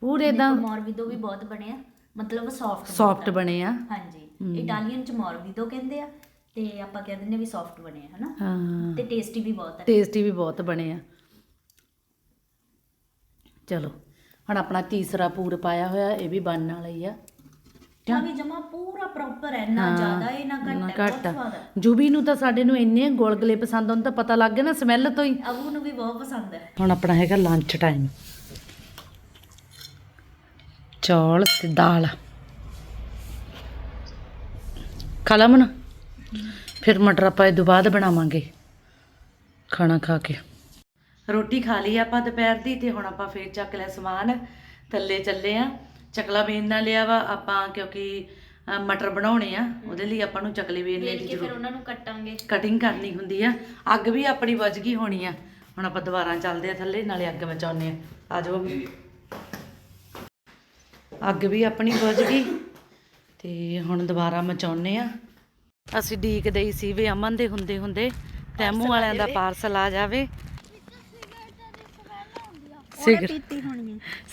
ਪੂਰੇ ਇਦਾਂ ਮੋਰਬੀਦੋ ਵੀ ਬਹੁਤ ਬਣੇ ਆ। ਮਤਲਬ ਸੌਫਟ ਸੌਫਟ ਬਣੇ ਆ। ਹਾਂਜੀ। ਇਟਾਲੀਅਨ ਚ ਮੋਰਬੀਦੋ ਕਹਿੰਦੇ ਆ। ਤੇ ਆਪਾਂ ਕਹਿੰਦੇ ਨੇ ਵੀ ਸੌਫਟ ਬਣੇ ਆ ਹਨਾ? ਹਾਂ। ਤੇ ਟੇਸਟੀ ਵੀ ਬਹੁਤ ਹੈ ਟੇਸਟੀ ਵੀ ਬਹੁਤ ਬਣੇ ਆ। ਚਲੋ ਹੁਣ ਆਪਣਾ ਤੀਸਰਾ ਪੂਰ ਪਾਇਆ ਹੋਇਆ ਇਹ ਵੀ ਬਣਨ ਵਾਲਾ ਹੀ ਆ। ਆ ਵੀ ਜਮਾ ਪੂਰਾ ਪ੍ਰੋਪਰ ਹੈ ਨਾ ਜ਼ਿਆਦਾ ਇਹ ਨਾ ਘੱਟ ਹੈ ਬਹੁਤ। ਸਵਾਦ ਹੈ ਜੁਬੀ ਨੂੰ ਤਾਂ ਸਾਡੇ ਨੂੰ ਇੰਨੇ ਗੁਲਗੁਲੇ ਪਸੰਦ ਉਹਨੂੰ ਤਾਂ ਪਤਾ ਲੱਗ ਗਿਆ ਨਾ ਸਮੈਲ ਤੋਂ ਹੀ। ਅਬੂ ਨੂੰ ਵੀ ਬਹੁਤ ਪਸੰਦ ਹੈ ਹੁਣ ਆਪਣਾ ਹੈਗਾ ਲੰਚ ਟਾਈਮ ਚੌਲ ਤੇ ਦਾਲ। ਖਲਮਨ ਫਿਰ ਮਟਰ ਆਪਾਂ ਇਹ ਤੋਂ ਬਾਅਦ ਬਣਾਵਾਂਗੇ। ਖਾਣਾ ਖਾ ਕੇ। ਰੋਟੀ ਖਾ ਲਈ ਆਪਾਂ ਦੁਪਹਿਰ ਦੀ ਤੇ ਹੁਣ ਆਪਾਂ ਫੇਰ ਚੱਕ ਲਿਆ ਸਮਾਨ। ਥੱਲੇ ਚੱਲੇ ਆ। ਚਕਲਾ ਵੇਲਣਾ ਲਿਆ ਵਾ ਆਪਾਂ ਕਿਉਂਕਿ ਮਟਰ ਬਣਾਉਣੇ ਆ ਉਹਦੇ ਲਈ ਆਪਾਂ ਨੂੰ ਚਕਲੇ ਵੇਲਣੇ ਵੇਲ ਦੀ ਕੇ ਫਿਰ ਜ਼ਰੂਰਤ ਉਹਨਾਂ ਨੂੰ ਕੱਟਾਂਗੇ। ਕਟਿੰਗ ਕਰਨੀ ਹੁੰਦੀ ਆ। ਅੱਗ ਵੀ ਆਪਣੀ ਵੱਜ ਗਈ ਹੋਣੀ ਆ। ਹੁਣ ਆਪਾਂ ਦੁਬਾਰਾ ਚੱਲਦੇ ਆ ਥੱਲੇ ਨਾਲੇ ਅੱਗ ਮਚਾਉਨੇ ਆ। ਆ ਜਾਓ। ਅੱਗ ਵੀ ਆਪਣੀ ਵੱਜ ਗਈ। ਤੇ ਹੁਣ ਦੁਬਾਰਾ ਮਚਾਉਨੇ ਆ। ਅਸੀਂ ਡੀਕਦੇ ਹੀ ਸੀ ਵੀ ਅਮਨ ਦੇ ਹੁੰਦੇ ਹੁੰਦੇ ਤੈਮੂ ਵਾਲਿਆਂ ਦਾ ਪਾਰਸਲ ਆ ਜਾਵੇ।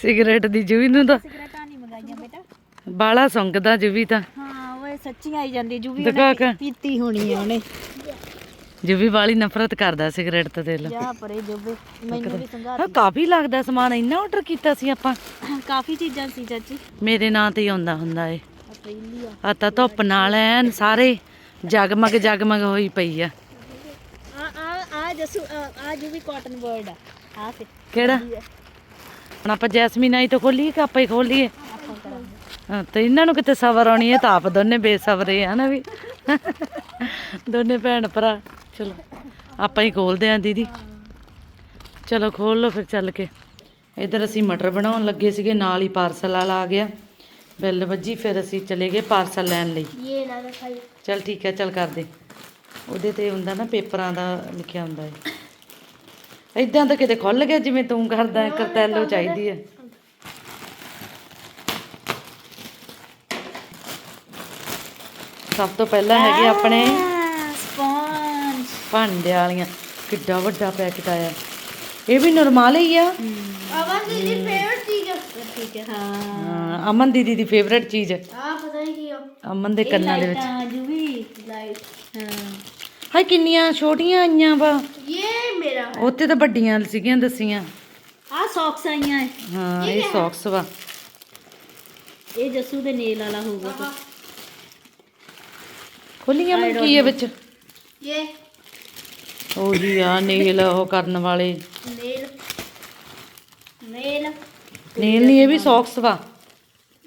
ਸਿਗਰਟ ਦੀ ਜੂਈ ਨੂੰ ਤਾਂ ਸਿਗਰਟਾਂ ਨਹੀਂ ਮੰਗਾਈਆਂ ਬੇਟਾ। ਬਾਲਾ ਸੁੰਗਦਾ ਜੁਵੀ ਤਾਂ। ਹਾਂ ਓਏ ਸੱਚੀ ਆਈ ਜਾਂਦੀ ਪੀਤੀ ਹੋਣੀ ਆ ਉਹਨੇ। ਵਾਲੀ ਨਫ਼ਰਤ ਕਰਦਾ ਸਿਗਰਟ ਤੋਂ ਤੇਲ। ਜਾ ਪਰੇ ਜੋ ਵੀ ਮੈਨੂੰ ਵੀ ਸੰਘਾ ਹਾਂ ਕਾਫੀ ਲੱਗਦਾ ਸਮਾਨ ਇੰਨਾ ਆਰਡਰ ਕੀਤਾ ਸੀ ਆਪਾਂ। ਕਾਫੀ ਚੀਜ਼ਾਂ ਸੀ ਚਾਚੀ। ਮੇਰੇ ਨਾਂ ਤੇ ਹੀ ਆਉਂਦਾ ਹੁੰਦਾ ਏ। ਆ। ਤਾਂ ਧੁੱਪ ਨਾਲ ਐਨ ਸਾਰੇ। ਜਗਮਗ ਜਗਮਗ ਹੋਈ ਪਈ ਆ। ਆ ਆ ਆ ਜਸੂ ਆ ਜੂ ਵੀ ਕਾਟਨ ਵਰਡ ਆ ਆ ਤੇ ਕਿਹੜਾ? ਹੁਣ ਆਪਾਂ ਜੈਸਮੀਨ ਆਈ ਤਾਂ ਖੋਲੀਏ ਕਿ ਆਪਾਂ ਹੀ ਖੋਲੀਏ? ਆਪਾਂ ਕਰਾਂਗੇ ਹਾਂ ਤੇ ਇਹਨਾਂ ਨੂੰ ਕਿਤੇ ਸਬਰ ਆਉਣੀ ਹੈ ਤਾਂ ਆਪ ਦੋਨੇ ਬੇਸਬਰੇ ਆ ਨਾ ਵੀ। ਦੋਨੇ ਭੈਣ ਭਰਾ ਚਲੋ ਆਪਾਂ ਹੀ ਖੋਲਦੇ ਆਂ ਦੀਦੀ। ਚਲੋ ਖੋਲ ਲਓ ਫਿਰ ਚੱਲ ਕੇ। ਇਧਰ ਅਸੀਂ ਮਟਰ ਬਣਾਉਣ ਲੱਗੇ ਸੀਗੇ ਨਾਲ ਹੀ ਪਾਰਸਲ ਵਾਲਾ ਆ ਗਿਆ। ਬੈਲ ਵੱਜੀ ਫਿਰ ਅਸੀਂ ਚਲੇ ਗਏ ਪਾਰਸਲ ਲੈਣ ਲਈ। ਇਹ ਨਾ ਰਖਾਈ। ਚਲ ਠੀਕ ਹੈ ਚਲ ਕਰਦੇ। ਉਹਦੇ ਤੇ ਹੁੰਦਾ ਨਾ ਪੇਪਰਾਂ ਦਾ ਲਿਖਿਆ ਹੁੰਦਾ ਹੈ। ਇਦਾਂ ਤਾਂ ਕਿਤੇ ਖੁੱਲ ਗਿਆ ਜਿਵੇਂ ਤੂੰ ਕਰਦਾ ਹੈ ਕਰਤੈਲੋ ਚਾਹੀਦੀ ਹੈ। ਸਭ ਤੋਂ ਪਹਿਲਾਂ ਹੈਗੇ ਆਪਣੇ ਸਪੰਜ ਭਾਂਡੇ ਵਾਲੀਆਂ। ਕਿੱਡਾ ਵੱਡਾ ਪੈਕਟ ਆਇਆ। ਇਹ ਵੀ ਨਰਮਾਲ ਹੀ ਆ। ਅਮਨ ਦੀਦੀ ਫੇਵਰਟ ਚੀਜ਼ ਠੀਕ ਹੈ। ਹਾਂ ਹਾਂ, ਅਮਨ ਦੀਦੀ ਦੀ ਫੇਵਰੇਟ ਚੀਜ਼। ਆ ਪਤਾ ਨਹੀਂ ਕੀ ਆ। ਅਮਨ ਦੇ ਕੰਨਾਂ ਦੇ ਵਿੱਚ। ਜੂ ਵੀ ਲਾਈਟ। ਹਾਂ। ਹਾਏ ਕਿੰਨੀਆਂ ਛੋਟੀਆਂ ਆਈਆਂ ਵਾ। ਇਹ ਮੇਰਾ ਉੱਥੇ ਤਾਂ ਵੱਡੀਆਂ ਸੀਗੀਆਂ ਦਸੀਆਂ। ਆ ਸੌਕਸ ਆਈਆਂ ਹੈ ਹਾਂ ਇਹ ਸੌਕਸ ਵਾ। ਇਹ ਜੱਸੂ ਦੇ ਨੇਲ ਵਾਲਾ ਹੋਊਗਾ। ਖੋਲੀਆਂ ਮੈਂ ਕੀ ਹੈ ਵਿੱਚ? ਇਹ। ਉਹੀ ਆ ਨੇਲ ਉਹ ਕਰਨ ਵਾਲੇ। Nail nail. ਨੇਲ ਨਹੀਂ ਇਹ ਵੀ ਸੌਕਸ ਵਾ।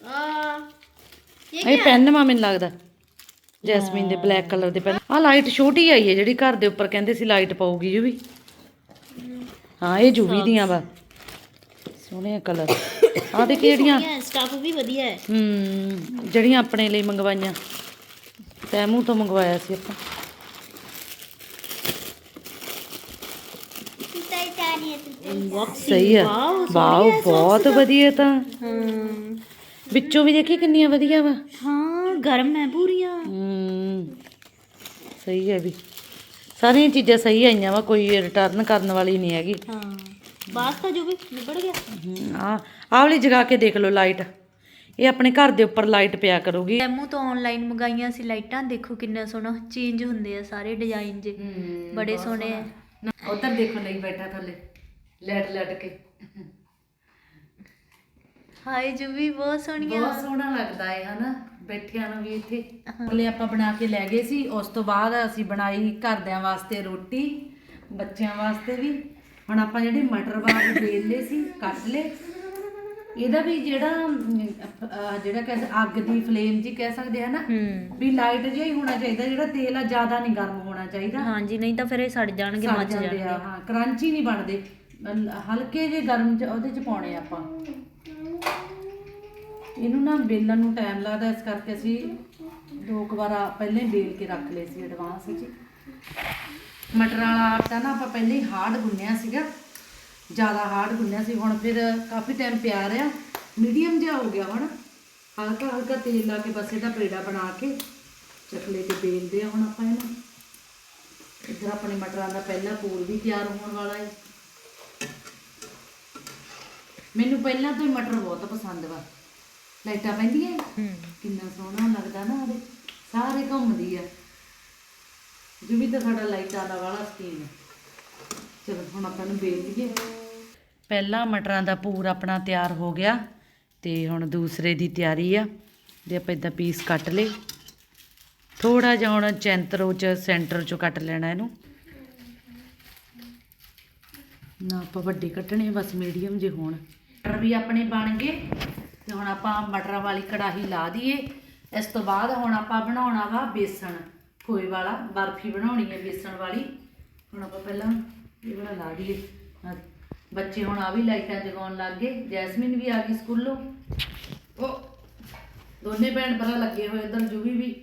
ਆ ਇਹ ਪੈਨ ਵਾ ਮੈਨੂੰ ਲੱਗਦਾ। ਜੈਸਮੀਨ ਦੇ ਬਲੈਕ ਕਲਰ ਦੇ ਪੈਨ। ਆ ਲਾਈਟ ਛੋਟੀ ਆਈ ਹੈ ਜਿਹੜੀ ਘਰ ਦੇ ਉੱਪਰ ਕਹਿੰਦੇ ਸੀ ਲਾਈਟ ਪਾਉਗੀ ਜੂ ਵੀ। ਹਾਂ ਇਹ ਜੂਵੀ ਦੀਆਂ ਵਾ। ਸੋਹਣੇ ਕਲਰ ਆ ਦੇ ਕਿਹੜੀਆਂ? ਸਟਾਫ ਵੀ ਵਧੀਆ ਹੈ। ਹੂੰ ਜਿਹੜੀਆਂ ਆਪਣੇ ਲਈ ਮੰਗਵਾਈਆਂ। ਤੈਮੂ ਤੋਂ ਮੰਗਵਾਇਆ ਸੀ ਆਪਾਂ। ਸਹੀ ਆ ਵਾਓ ਬਹੁਤ ਵਧੀਆ ਤਾਂ। ਹਾਂ। ਵਿੱਚੋਂ ਵੀ ਦੇਖੀ ਕਿੰਨੀਆਂ ਵਧੀਆ ਵਾ। ਹਾਂ ਗਰਮ ਹੈ ਪੂਰੀਆਂ। ਹੂੰ ਸਹੀ ਹੈ ਵੀ। ਸਾਰੀਆਂ ਚੀਜ਼ਾਂ ਸਹੀ ਆਈਆਂ ਵਾ ਕੋਈ ਰਿਟਰਨ ਕਰਨ ਵਾਲੀ ਨਹੀਂ ਹੈਗੀ। ਹਾਂ ਬਾਸ ਤਾਂ ਜੋ ਵੀ ਨਿਬੜ ਗਿਆ। ਆ ਆਹ ਵਾਲੀ ਜਗਾ ਕੇ ਦੇਖ ਲਓ ਲਾਈਟ ਇਹ ਆਪਣੇ ਘਰ ਦੇ ਉੱਪਰ ਲਾਈਟ ਪਿਆ ਕਰੂਗੀ। ਐਮੂ ਤੋਂ ਆਨਲਾਈਨ ਮੰਗਾਈਆਂ ਸੀ ਲਾਈਟਾਂ ਦੇਖੋ ਕਿੰਨਾ ਸੋਹਣਾ ਚੇਂਜ ਹੁੰਦੇ ਆ ਸਾਰੇ ਡਿਜ਼ਾਈਨ ਜੇ। ਬੜੇ ਸੋਹਣੇ ਆ। ਉਧਰ ਦੇਖੋ ਲਈ ਬੈਠਾ ਥੱਲੇ। ਲੈਟ ਲੈਟ ਕੇ। ਹਾਏ ਜੋ ਵੀ ਬਹੁਤ ਸੋਹਣੀਆਂ। ਬਹੁਤ ਸੋਹਣਾ ਲੱਗਦਾ ਹੈ ਹਨਾ? ਬੈਠਿਆਂ ਨੂੰ ਵੀ ਇੱਥੇ। ਉਹਲੇ ਆਪਾਂ ਬਣਾ ਕੇ ਲੈ ਗਏ ਸੀ। ਉਸ ਤੋਂ ਬਾਅਦ ਅਸੀਂ ਬਣਾਈ ਘਰਦਿਆਂ ਵਾਸਤੇ ਰੋਟੀ ਬੱਚਿਆਂ ਵਾਸਤੇ ਵੀ। ਹੁਣ ਆਪਾਂ ਜਿਹੜੇ ਮਟਰ ਬਾਦ ਵੇਲ ਸੀ ਕੱਟ ਲਏ। ਇਹਦਾ ਵੀ ਜਿਹੜਾ ਅਹ, ਜਿਹੜਾ ਕਹਿੰਦੇ ਅੱਗ ਦੀ ਫਲੇਮ ਜੀ ਕਹਿ ਸਕਦੇ ਆ ਨਾ ਹੂੰ। ਵੀ ਲਾਈਟ ਜਿਹਾ ਹੀ ਹੋਣਾ ਚਾਹੀਦਾ ਜਿਹੜਾ ਤੇਲ ਆ ਜ਼ਿਆਦਾ ਨਹੀਂ ਗਰਮ ਹੋਣਾ ਚਾਹੀਦਾ। ਹਾਂਜੀ ਨਹੀਂ ਤਾਂ ਫਿਰ ਇਹ ਸੜ ਜਾਣਗੇ ਸੜ ਮੱਚ ਜਾਂਦੇ ਜਾਣਗੇ। ਹਾਂ ਕਰੰਚੀ ਨਹੀਂ ਬਣਦੇ। ਹਲਕੇ ਜਿਹੇ ਗਰਮ ਚ ਉਹਦੇ ਚ ਪਾਉਣੇ ਆਪਾਂ। ਇਹਨੂੰ ਨਾ ਬੇਲਣ ਨੂੰ ਟਾਈਮ ਲੱਗਦਾ, ਇਸ ਕਰਕੇ ਅਸੀਂ ਦੋ ਕੁ ਵਾਰ ਪਹਿਲਾਂ ਹੀ ਬੇਲ ਕੇ ਰੱਖ ਲਏ ਸੀ ਐਡਵਾਂਸ ਵਿੱਚ। ਮਟਰ ਵਾਲਾ ਆਟਾ ਨਾ ਆਪਾਂ ਪਹਿਲਾਂ ਹੀ ਹਾਰਡ ਗੁੰਨਿਆ ਸੀਗਾ। ਜ਼ਿਆਦਾ ਹਾਰਡ ਗੁੰਨਿਆ ਸੀ, ਹੁਣ ਫਿਰ ਕਾਫੀ ਟਾਈਮ ਪਿਆ ਰਿਹਾ। ਮੀਡੀਅਮ ਜਿਹਾ ਹੋ ਗਿਆ ਹੁਣ। ਹਲਕਾ ਹਲਕਾ ਤੇਲ ਲਾ ਕੇ ਬਸ ਇਹਦਾ ਪੇੜਾ ਬਣਾ ਕੇ ਚਕਲੇ ਤੇ ਬੇਲਦੇ ਆ ਹੁਣ ਆਪਾਂ ਇਹਨੂੰ। ਇੱਧਰ ਆਪਣੇ ਮਟਰਾਂ ਦਾ ਪਹਿਲਾ ਪੂਰ ਵੀ ਤਿਆਰ ਹੋਣ ਵਾਲਾ ਹੈ ਮੈਨੂੰ ਪਹਿਲਾਂ ਤੋਂ ਹੀ ਮਟਰ ਬਹੁਤ ਪਸੰਦ ਵਾ। ਲਾਈਟਾਂ ਪੈਂਦੀਆਂ ਕਿੰਨਾ ਸੋਹਣਾ ਲੱਗਦਾ ਨਾ ਉਹਦੇ। ਸਾਰੇ ਘੁੰਮਦੀ ਆ। ਜਿਵੇਂ ਤਾਂ ਸਾਡਾ ਲਾਈਟਾਂ ਦਾ ਵਾਲਾ ਸਕੀਨ ਚਲੋ ਹੁਣ ਆਪਾਂ ਨੂੰ ਵੇਲ ਲਈਏ। ਪਹਿਲਾ ਮਟਰਾਂ ਦਾ ਪੂਰ ਆਪਣਾ ਤਿਆਰ ਹੋ ਗਿਆ ਤੇ ਹੁਣ ਦੂਸਰੇ ਦੀ ਤਿਆਰੀ ਆ ਜੇ ਆਪਾਂ ਇਦਾਂ ਪੀਸ ਕੱਟ ਲਏ। ਥੋੜਾ ਜਿਹਾ ਹੁਣ ਚੈਂਤਰੋ ਚ ਸੈਂਟਰ ਚੋਂ ਕੱਟ ਲੈਣਾ ਇਹਨੂੰ। ਨਾ ਆਪਾਂ ਵੱਡੇ ਕੱਟਣੇ ਬਸ ਮੀਡੀਅਮ ਜੇ ਹੋਣ। ਮਟਰ ਵੀ ਆਪਣੇ ਬਣ ਗਏ ਤੇ ਹੁਣ ਆਪਾਂ ਮਟਰਾਂ ਵਾਲੀ ਕੜਾਹੀ ਲਾ ਦਈਏ। ਇਸ ਤੋਂ ਬਾਅਦ ਹੁਣ ਆਪਾਂ ਬਣਾਉਣਾ ਵਾ ਬੇਸਣ ਖੋਏ ਵਾਲਾ ਬਰਫੀ ਬਣਾਉਣੀ ਹੈ ਬੇਸਣ ਵਾਲੀ। ਹੁਣ ਆਪਾਂ ਪਹਿਲਾਂ ਇਹ ਵਾਲਾ ਲਾ ਦਈਏ। ਬੱਚੇ ਹੁਣ ਆ ਵੀ ਲਾਈਟਾਂ ਜਗਾਉਣ ਲੱਗ ਗਏ। ਜੈਸਮਿਨ ਵੀ ਆ ਗਈ ਸਕੂਲੋਂ। ਉਹ ਦੋਨੇ ਭੈਣ ਭਰਾ ਲੱਗੇ ਹੋਏ ਉਧਰ ਜੂਵੀ ਵੀ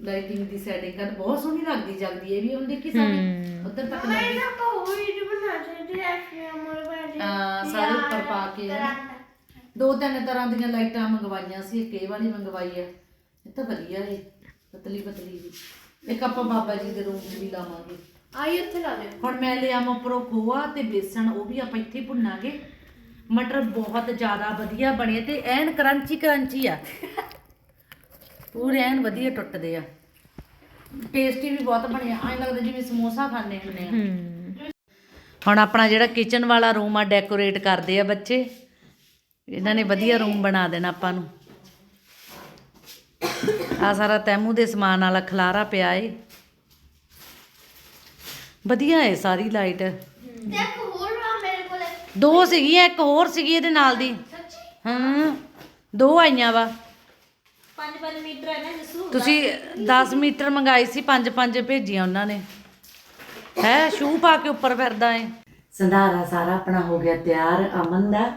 ਲਾਈਟਿੰਗ ਦੀ ਸੈਟਿੰਗ ਕਰ ਬਹੁਤ ਸੋਹਣੀ ਲੱਗਦੀ ਜਲਦੀ ਇਹ ਵੀ ਹੁਣ ਦੇਖੀ ਸਾਰੀ ਉਧਰ ਤੱਕ ਲੱਗੀ ਹਾਂ ਸਾਰੇ ਉੱਪਰ ਪਾ ਕੇ ਦੋ ਤਿੰਨ ਤਰ੍ਹਾਂ ਦੀਆਂ ਲਾਈਟਾਂ ਮੰਗਵਾਈਆਂ ਸੀ ਇੱਕ ਇਹ ਵਾਲੀ ਮੰਗਵਾਈ ਆ। ਇਹ ਤਾਂ ਵਧੀਆ ਏ ਪਤਲੀ ਪਤਲੀ ਜੀ। ਇੱਕ ਆਪਾਂ ਬਾਬਾ ਜੀ ਦੇ ਰੂਮ 'ਚ ਵੀ ਲਾਵਾਂਗੇ। ਆਈ ਉੱਥੇ ਲਾ ਦੇ ਹੁਣ ਮੈਂ ਲਿਆ ਮਪਰੋ ਖੋਆ ਤੇ ਬੇਸਣ ਉਹ ਵੀ ਆਪਾਂ ਇੱਥੇ ਭੁੰਨਾਂਗੇ। ਮਟਰ ਬਹੁਤ ਜ਼ਿਆਦਾ ਵਧੀਆ ਬਣੇ ਤੇ ਐਨ ਕਰੰਚੀ ਕਰੰਚੀ ਆ। ਪੂਰੇ ਐਨ ਵਧੀਆ ਟੁੱਟਦੇ ਆ। ਟੇਸਟੀ ਵੀ ਬਹੁਤ ਬਣਿਆ ਐਂ ਲੱਗਦਾ ਜਿਵੇਂ ਸਮੋਸਾ ਖਾਂਦੇ ਹੁੰਦੇ ਆ। ਹੂੰ। ਹੁਣ ਆਪਣਾ ਜਿਹੜਾ ਕਿਚਨ ਵਾਲਾ ਰੂਮ ਆ ਡੈਕੋਰੇਟ ਕਰਦੇ ਆ ਬੱਚੇ। ਇਹਨਾਂ ਨੇ ਵਧੀਆ ਰੂਮ ਬਣਾ ਦੇਣਾ ਆਪਾਂ ਨੂੰ। ਆ ਸਾਰਾ ਤੈਮੂ ਦੇ ਸਮਾਨ ਵਾਲਾ ਖਲਾਰਾ ਪਿਆ ਏ। ਵਧੀਆ ਏ ਸਾਰੀ ਲਾਈਟ ਦੋ ਸੀਗੀਆਂ ਇੱਕ ਹੋਰ ਸੀਗੀ ਇਹਦੇ ਨਾਲ ਦੀ। ਹਾਂ ਦੋ ਆਈਆਂ ਵਾ। 5-5 ਮੀਟਰ ਹੈ ਨਾ ਜਸੂ। ਤੁਸੀਂ 10 ਮੀਟਰ ਮੰਗਾਈ ਸੀ ਪੰਜ ਪੰਜ ਭੇਜੀਆਂ ਉਹਨਾਂ ਨੇ। ਹੈ ਸ਼ੂ ਪਾ ਕੇ ਉੱਪਰ ਫਿਰਦਾ ਏ। ਸੰਧਾਰਾ ਸਾਰਾ ਆਪਣਾ ਹੋ ਗਿਆ ਤਿਆਰ ਅਮਨ ਦਾ।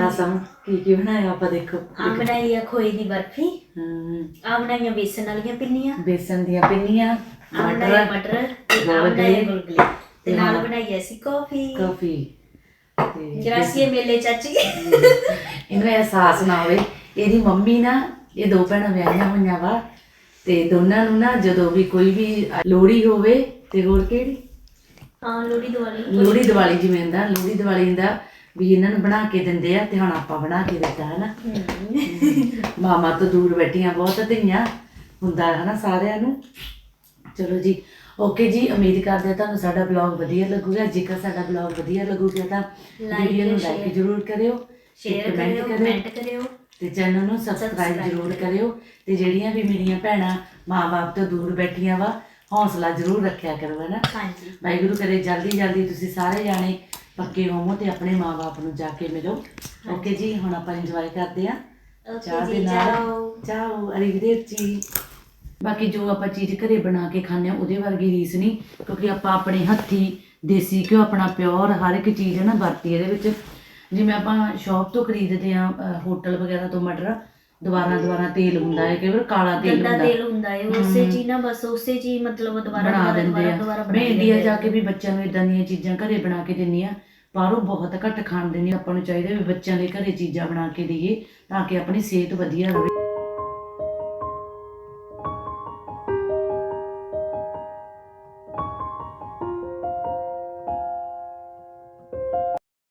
ਰਸਮ ਕੀ ਕੀ ਬਣਾਇਆ ਆਪਾਂ ਦੇਖੋ? ਆ ਬਣਾਈ ਆ ਖੋਏ ਦੀ ਬਰਫੀ। ਹਮ, ਆ ਬਣਾਈਆਂ ਬੇਸਨ ਵਾਲੀਆਂ ਪਿੰਨੀਆਂ। ਬੇਸਨ ਦੀਆਂ ਪਿੰਨੀਆਂ ਬਣਾਇਆ ਮਟਰ ਤੇ ਆ ਬਣਾਇਆ ਗੁਲਗੁਲੇ। ਤੇ ਨਾਲ ਬਣਾਈ ਸੀ ਕਾਫੀ। ਕਾਫੀ। ਤੇ ਗ੍ਰਾਸੀਏ ਮੇਲੇ ਚਾਚੀ। ਇਹਨੂੰ ਅਹਿਸਾਸ ਨਾ ਹੋਵੇ। ਇਹਦੀ ਮੰਮੀ ਨਾ ਇਹ ਦੋ ਭੈਣਾਂ ਵਿਆਹੀਆਂ ਹੋਈਆਂ ਵਾ। ਤੇ ਦੋਨਾਂ ਨੂੰ ਨਾ ਜਦੋਂ ਵੀ ਕੋਈ ਵੀ ਲੋਹੜੀ ਹੋਵੇ ਤੇ ਹੋਰ ਕਿਹੜੀ? ਹਾਂ ਲੋੜੀ ਦੀਵਾਲੀ। ਲੋਹੜੀ ਦੀਵਾਲੀ ਜਿਵੇਂ ਹੁੰਦਾ ਲੋਹੜੀ ਦੀਵਾਲੀ ਦਾ ਵੀ ਇਹਨਾਂ ਨੂੰ ਬਣਾ ਕੇ ਦਿੰਦੇ ਆ ਤੇ ਹੁਣ ਆਪਾਂ ਬਣਾ ਕੇ ਦਿੱਤਾ ਹੈ ਨਾ ਮਾਮਾ ਤੋਂ ਦੂਰ ਬੈਠੀਆਂ ਬਹੁਤ ਧੀਆਂ ਹੁੰਦਾ ਹੈ ਨਾ ਸਾਰਿਆਂ ਨੂੰ। ਚਲੋ ਜੀ ਓਕੇ ਜੀ ਉਮੀਦ ਕਰਦੇ ਹਾਂ ਤੁਹਾਨੂੰ ਸਾਡਾ ਬਲੌਗ ਵਧੀਆ ਲੱਗੂਗਾ। ਜੇਕਰ ਸਾਡਾ ਬਲੌਗ ਵਧੀਆ ਲੱਗੂਗਾ ਤਾਂ ਵੀਡੀਓ ਨੂੰ ਲਾਈਕ ਜ਼ਰੂਰ ਕਰਿਓ ਸ਼ੇਅਰ ਕਰਿਓ ਕਮੈਂਟ ਕਰਿਓ। ਤੇ ਚੈਨਲ ਨੂੰ ਸਬਸਕ੍ਰਾਈਬ ਜ਼ਰੂਰ ਕਰਿਓ ਤੇ ਜਿਹੜੀਆਂ ਵੀ ਮੇਰੀਆਂ ਭੈਣਾਂ ਮਾਂ-ਬਾਪ ਤੋਂ ਦੂਰ ਬੈਠੀਆਂ ਵਾ ਹੌਸਲਾ ਜ਼ਰੂਰ ਰੱਖਿਆ ਕਰੋ ਹੈ ਨਾ? ਹਾਂਜੀ। ਵਾਹਿਗੁਰੂ ਕਰੇ ਜਲਦੀ ਜਲਦੀ ਤੁਸੀਂ ਸਾਰੇ ਜਾਣੇ ਪੱਕੇ ਹੋਵੋ ਤੇ ਆਪਣੇ ਮਾਪੇ ਨੂੰ ਜਾ ਕੇ ਮਿਲੋ। ਓਕੇ ਜੀ ਹੁਣ ਆਪਾਂ ਇੰਜੋਏ ਕਰਦੇ ਆ ਚਾਹ ਓਕੇ ਦੇ ਜੀ ਨਾਲ ਜਾਓ। ਚਾਓ ਅਰੀਵਦੇਰਚੀ ਬਾਕੀ ਜੋ ਆਪਾਂ ਚੀਜ਼ ਘਰੇ ਬਣਾ ਕੇ ਖਾਂਦੇ ਆ ਉਹਦੇ ਵਰਗੀ ਰੀਸ ਨਹੀਂ ਕਿਉਂਕਿ ਆਪਾਂ ਆਪਣੇ ਹੱਥੀ ਦੇਸੀ ਘਿਓ ਆਪਣਾ ਪਿਓਰ ਹਰ ਇੱਕ ਚੀਜ਼ ਹੈ ਨਾ ਵਰਤੀ ਇਹਦੇ ਵਿੱਚ। ਜਿਵੇਂ ਆਪਾਂ ਸ਼ਾਪ ਤੋਂ ਖਰੀਦਦੇ ਆ ਹੋਟਲ ਵਗੈਰਾ ਤੋਂ ਮਟਰ ਦੁਬਾਰਾ ਦੁਬਾਰਾ ਤੇਲ ਹੁੰਦਾ ਹੈ ਕਈ ਵਾਰ ਕਾਲਾ ਤੇਲ ਗੰਦਾ ਹੁੰਦਾ। ਤੇਲ ਹੁੰਦਾ ਹੈ ਉਸੇ ਚ ਹੀ ਨਾ ਬਸ ਉਸੇ ਚ ਹੀ ਮਤਲਬ ਦੁਬਾਰਾ ਬਣਾ ਦੁਬਾਰਾ ਦਿੰਦੇ ਦੁਬਾਰਾ ਆ। ਦੁਬਾਰਾ ਮੈਂ ਇੰਡੀਆ ਜਾ ਆ। ਕੇ ਵੀ ਬੱਚਿਆਂ ਨੂੰ ਇਦਾਂ ਦੀਆਂ ਚੀਜ਼ਾਂ ਘਰੇ ਬਣਾ ਕੇ ਦਿੰਨੀ ਆ। ਬਾਹਰੋਂ ਬਹੁਤ ਘੱਟ ਖਾਣ ਦਿੰਦੀ ਹਾਂ। ਆਪਾਂ ਨੂੰ ਚਾਹੀਦਾ ਵੀ ਬੱਚਿਆਂ ਦੇ ਘਰੇ ਚੀਜ਼ਾਂ ਬਣਾ ਕੇ ਦਈਏ ਤਾਂ ਕਿ ਆਪਣੀ ਸਿਹਤ ਵਧੀਆ ਰਹੇ।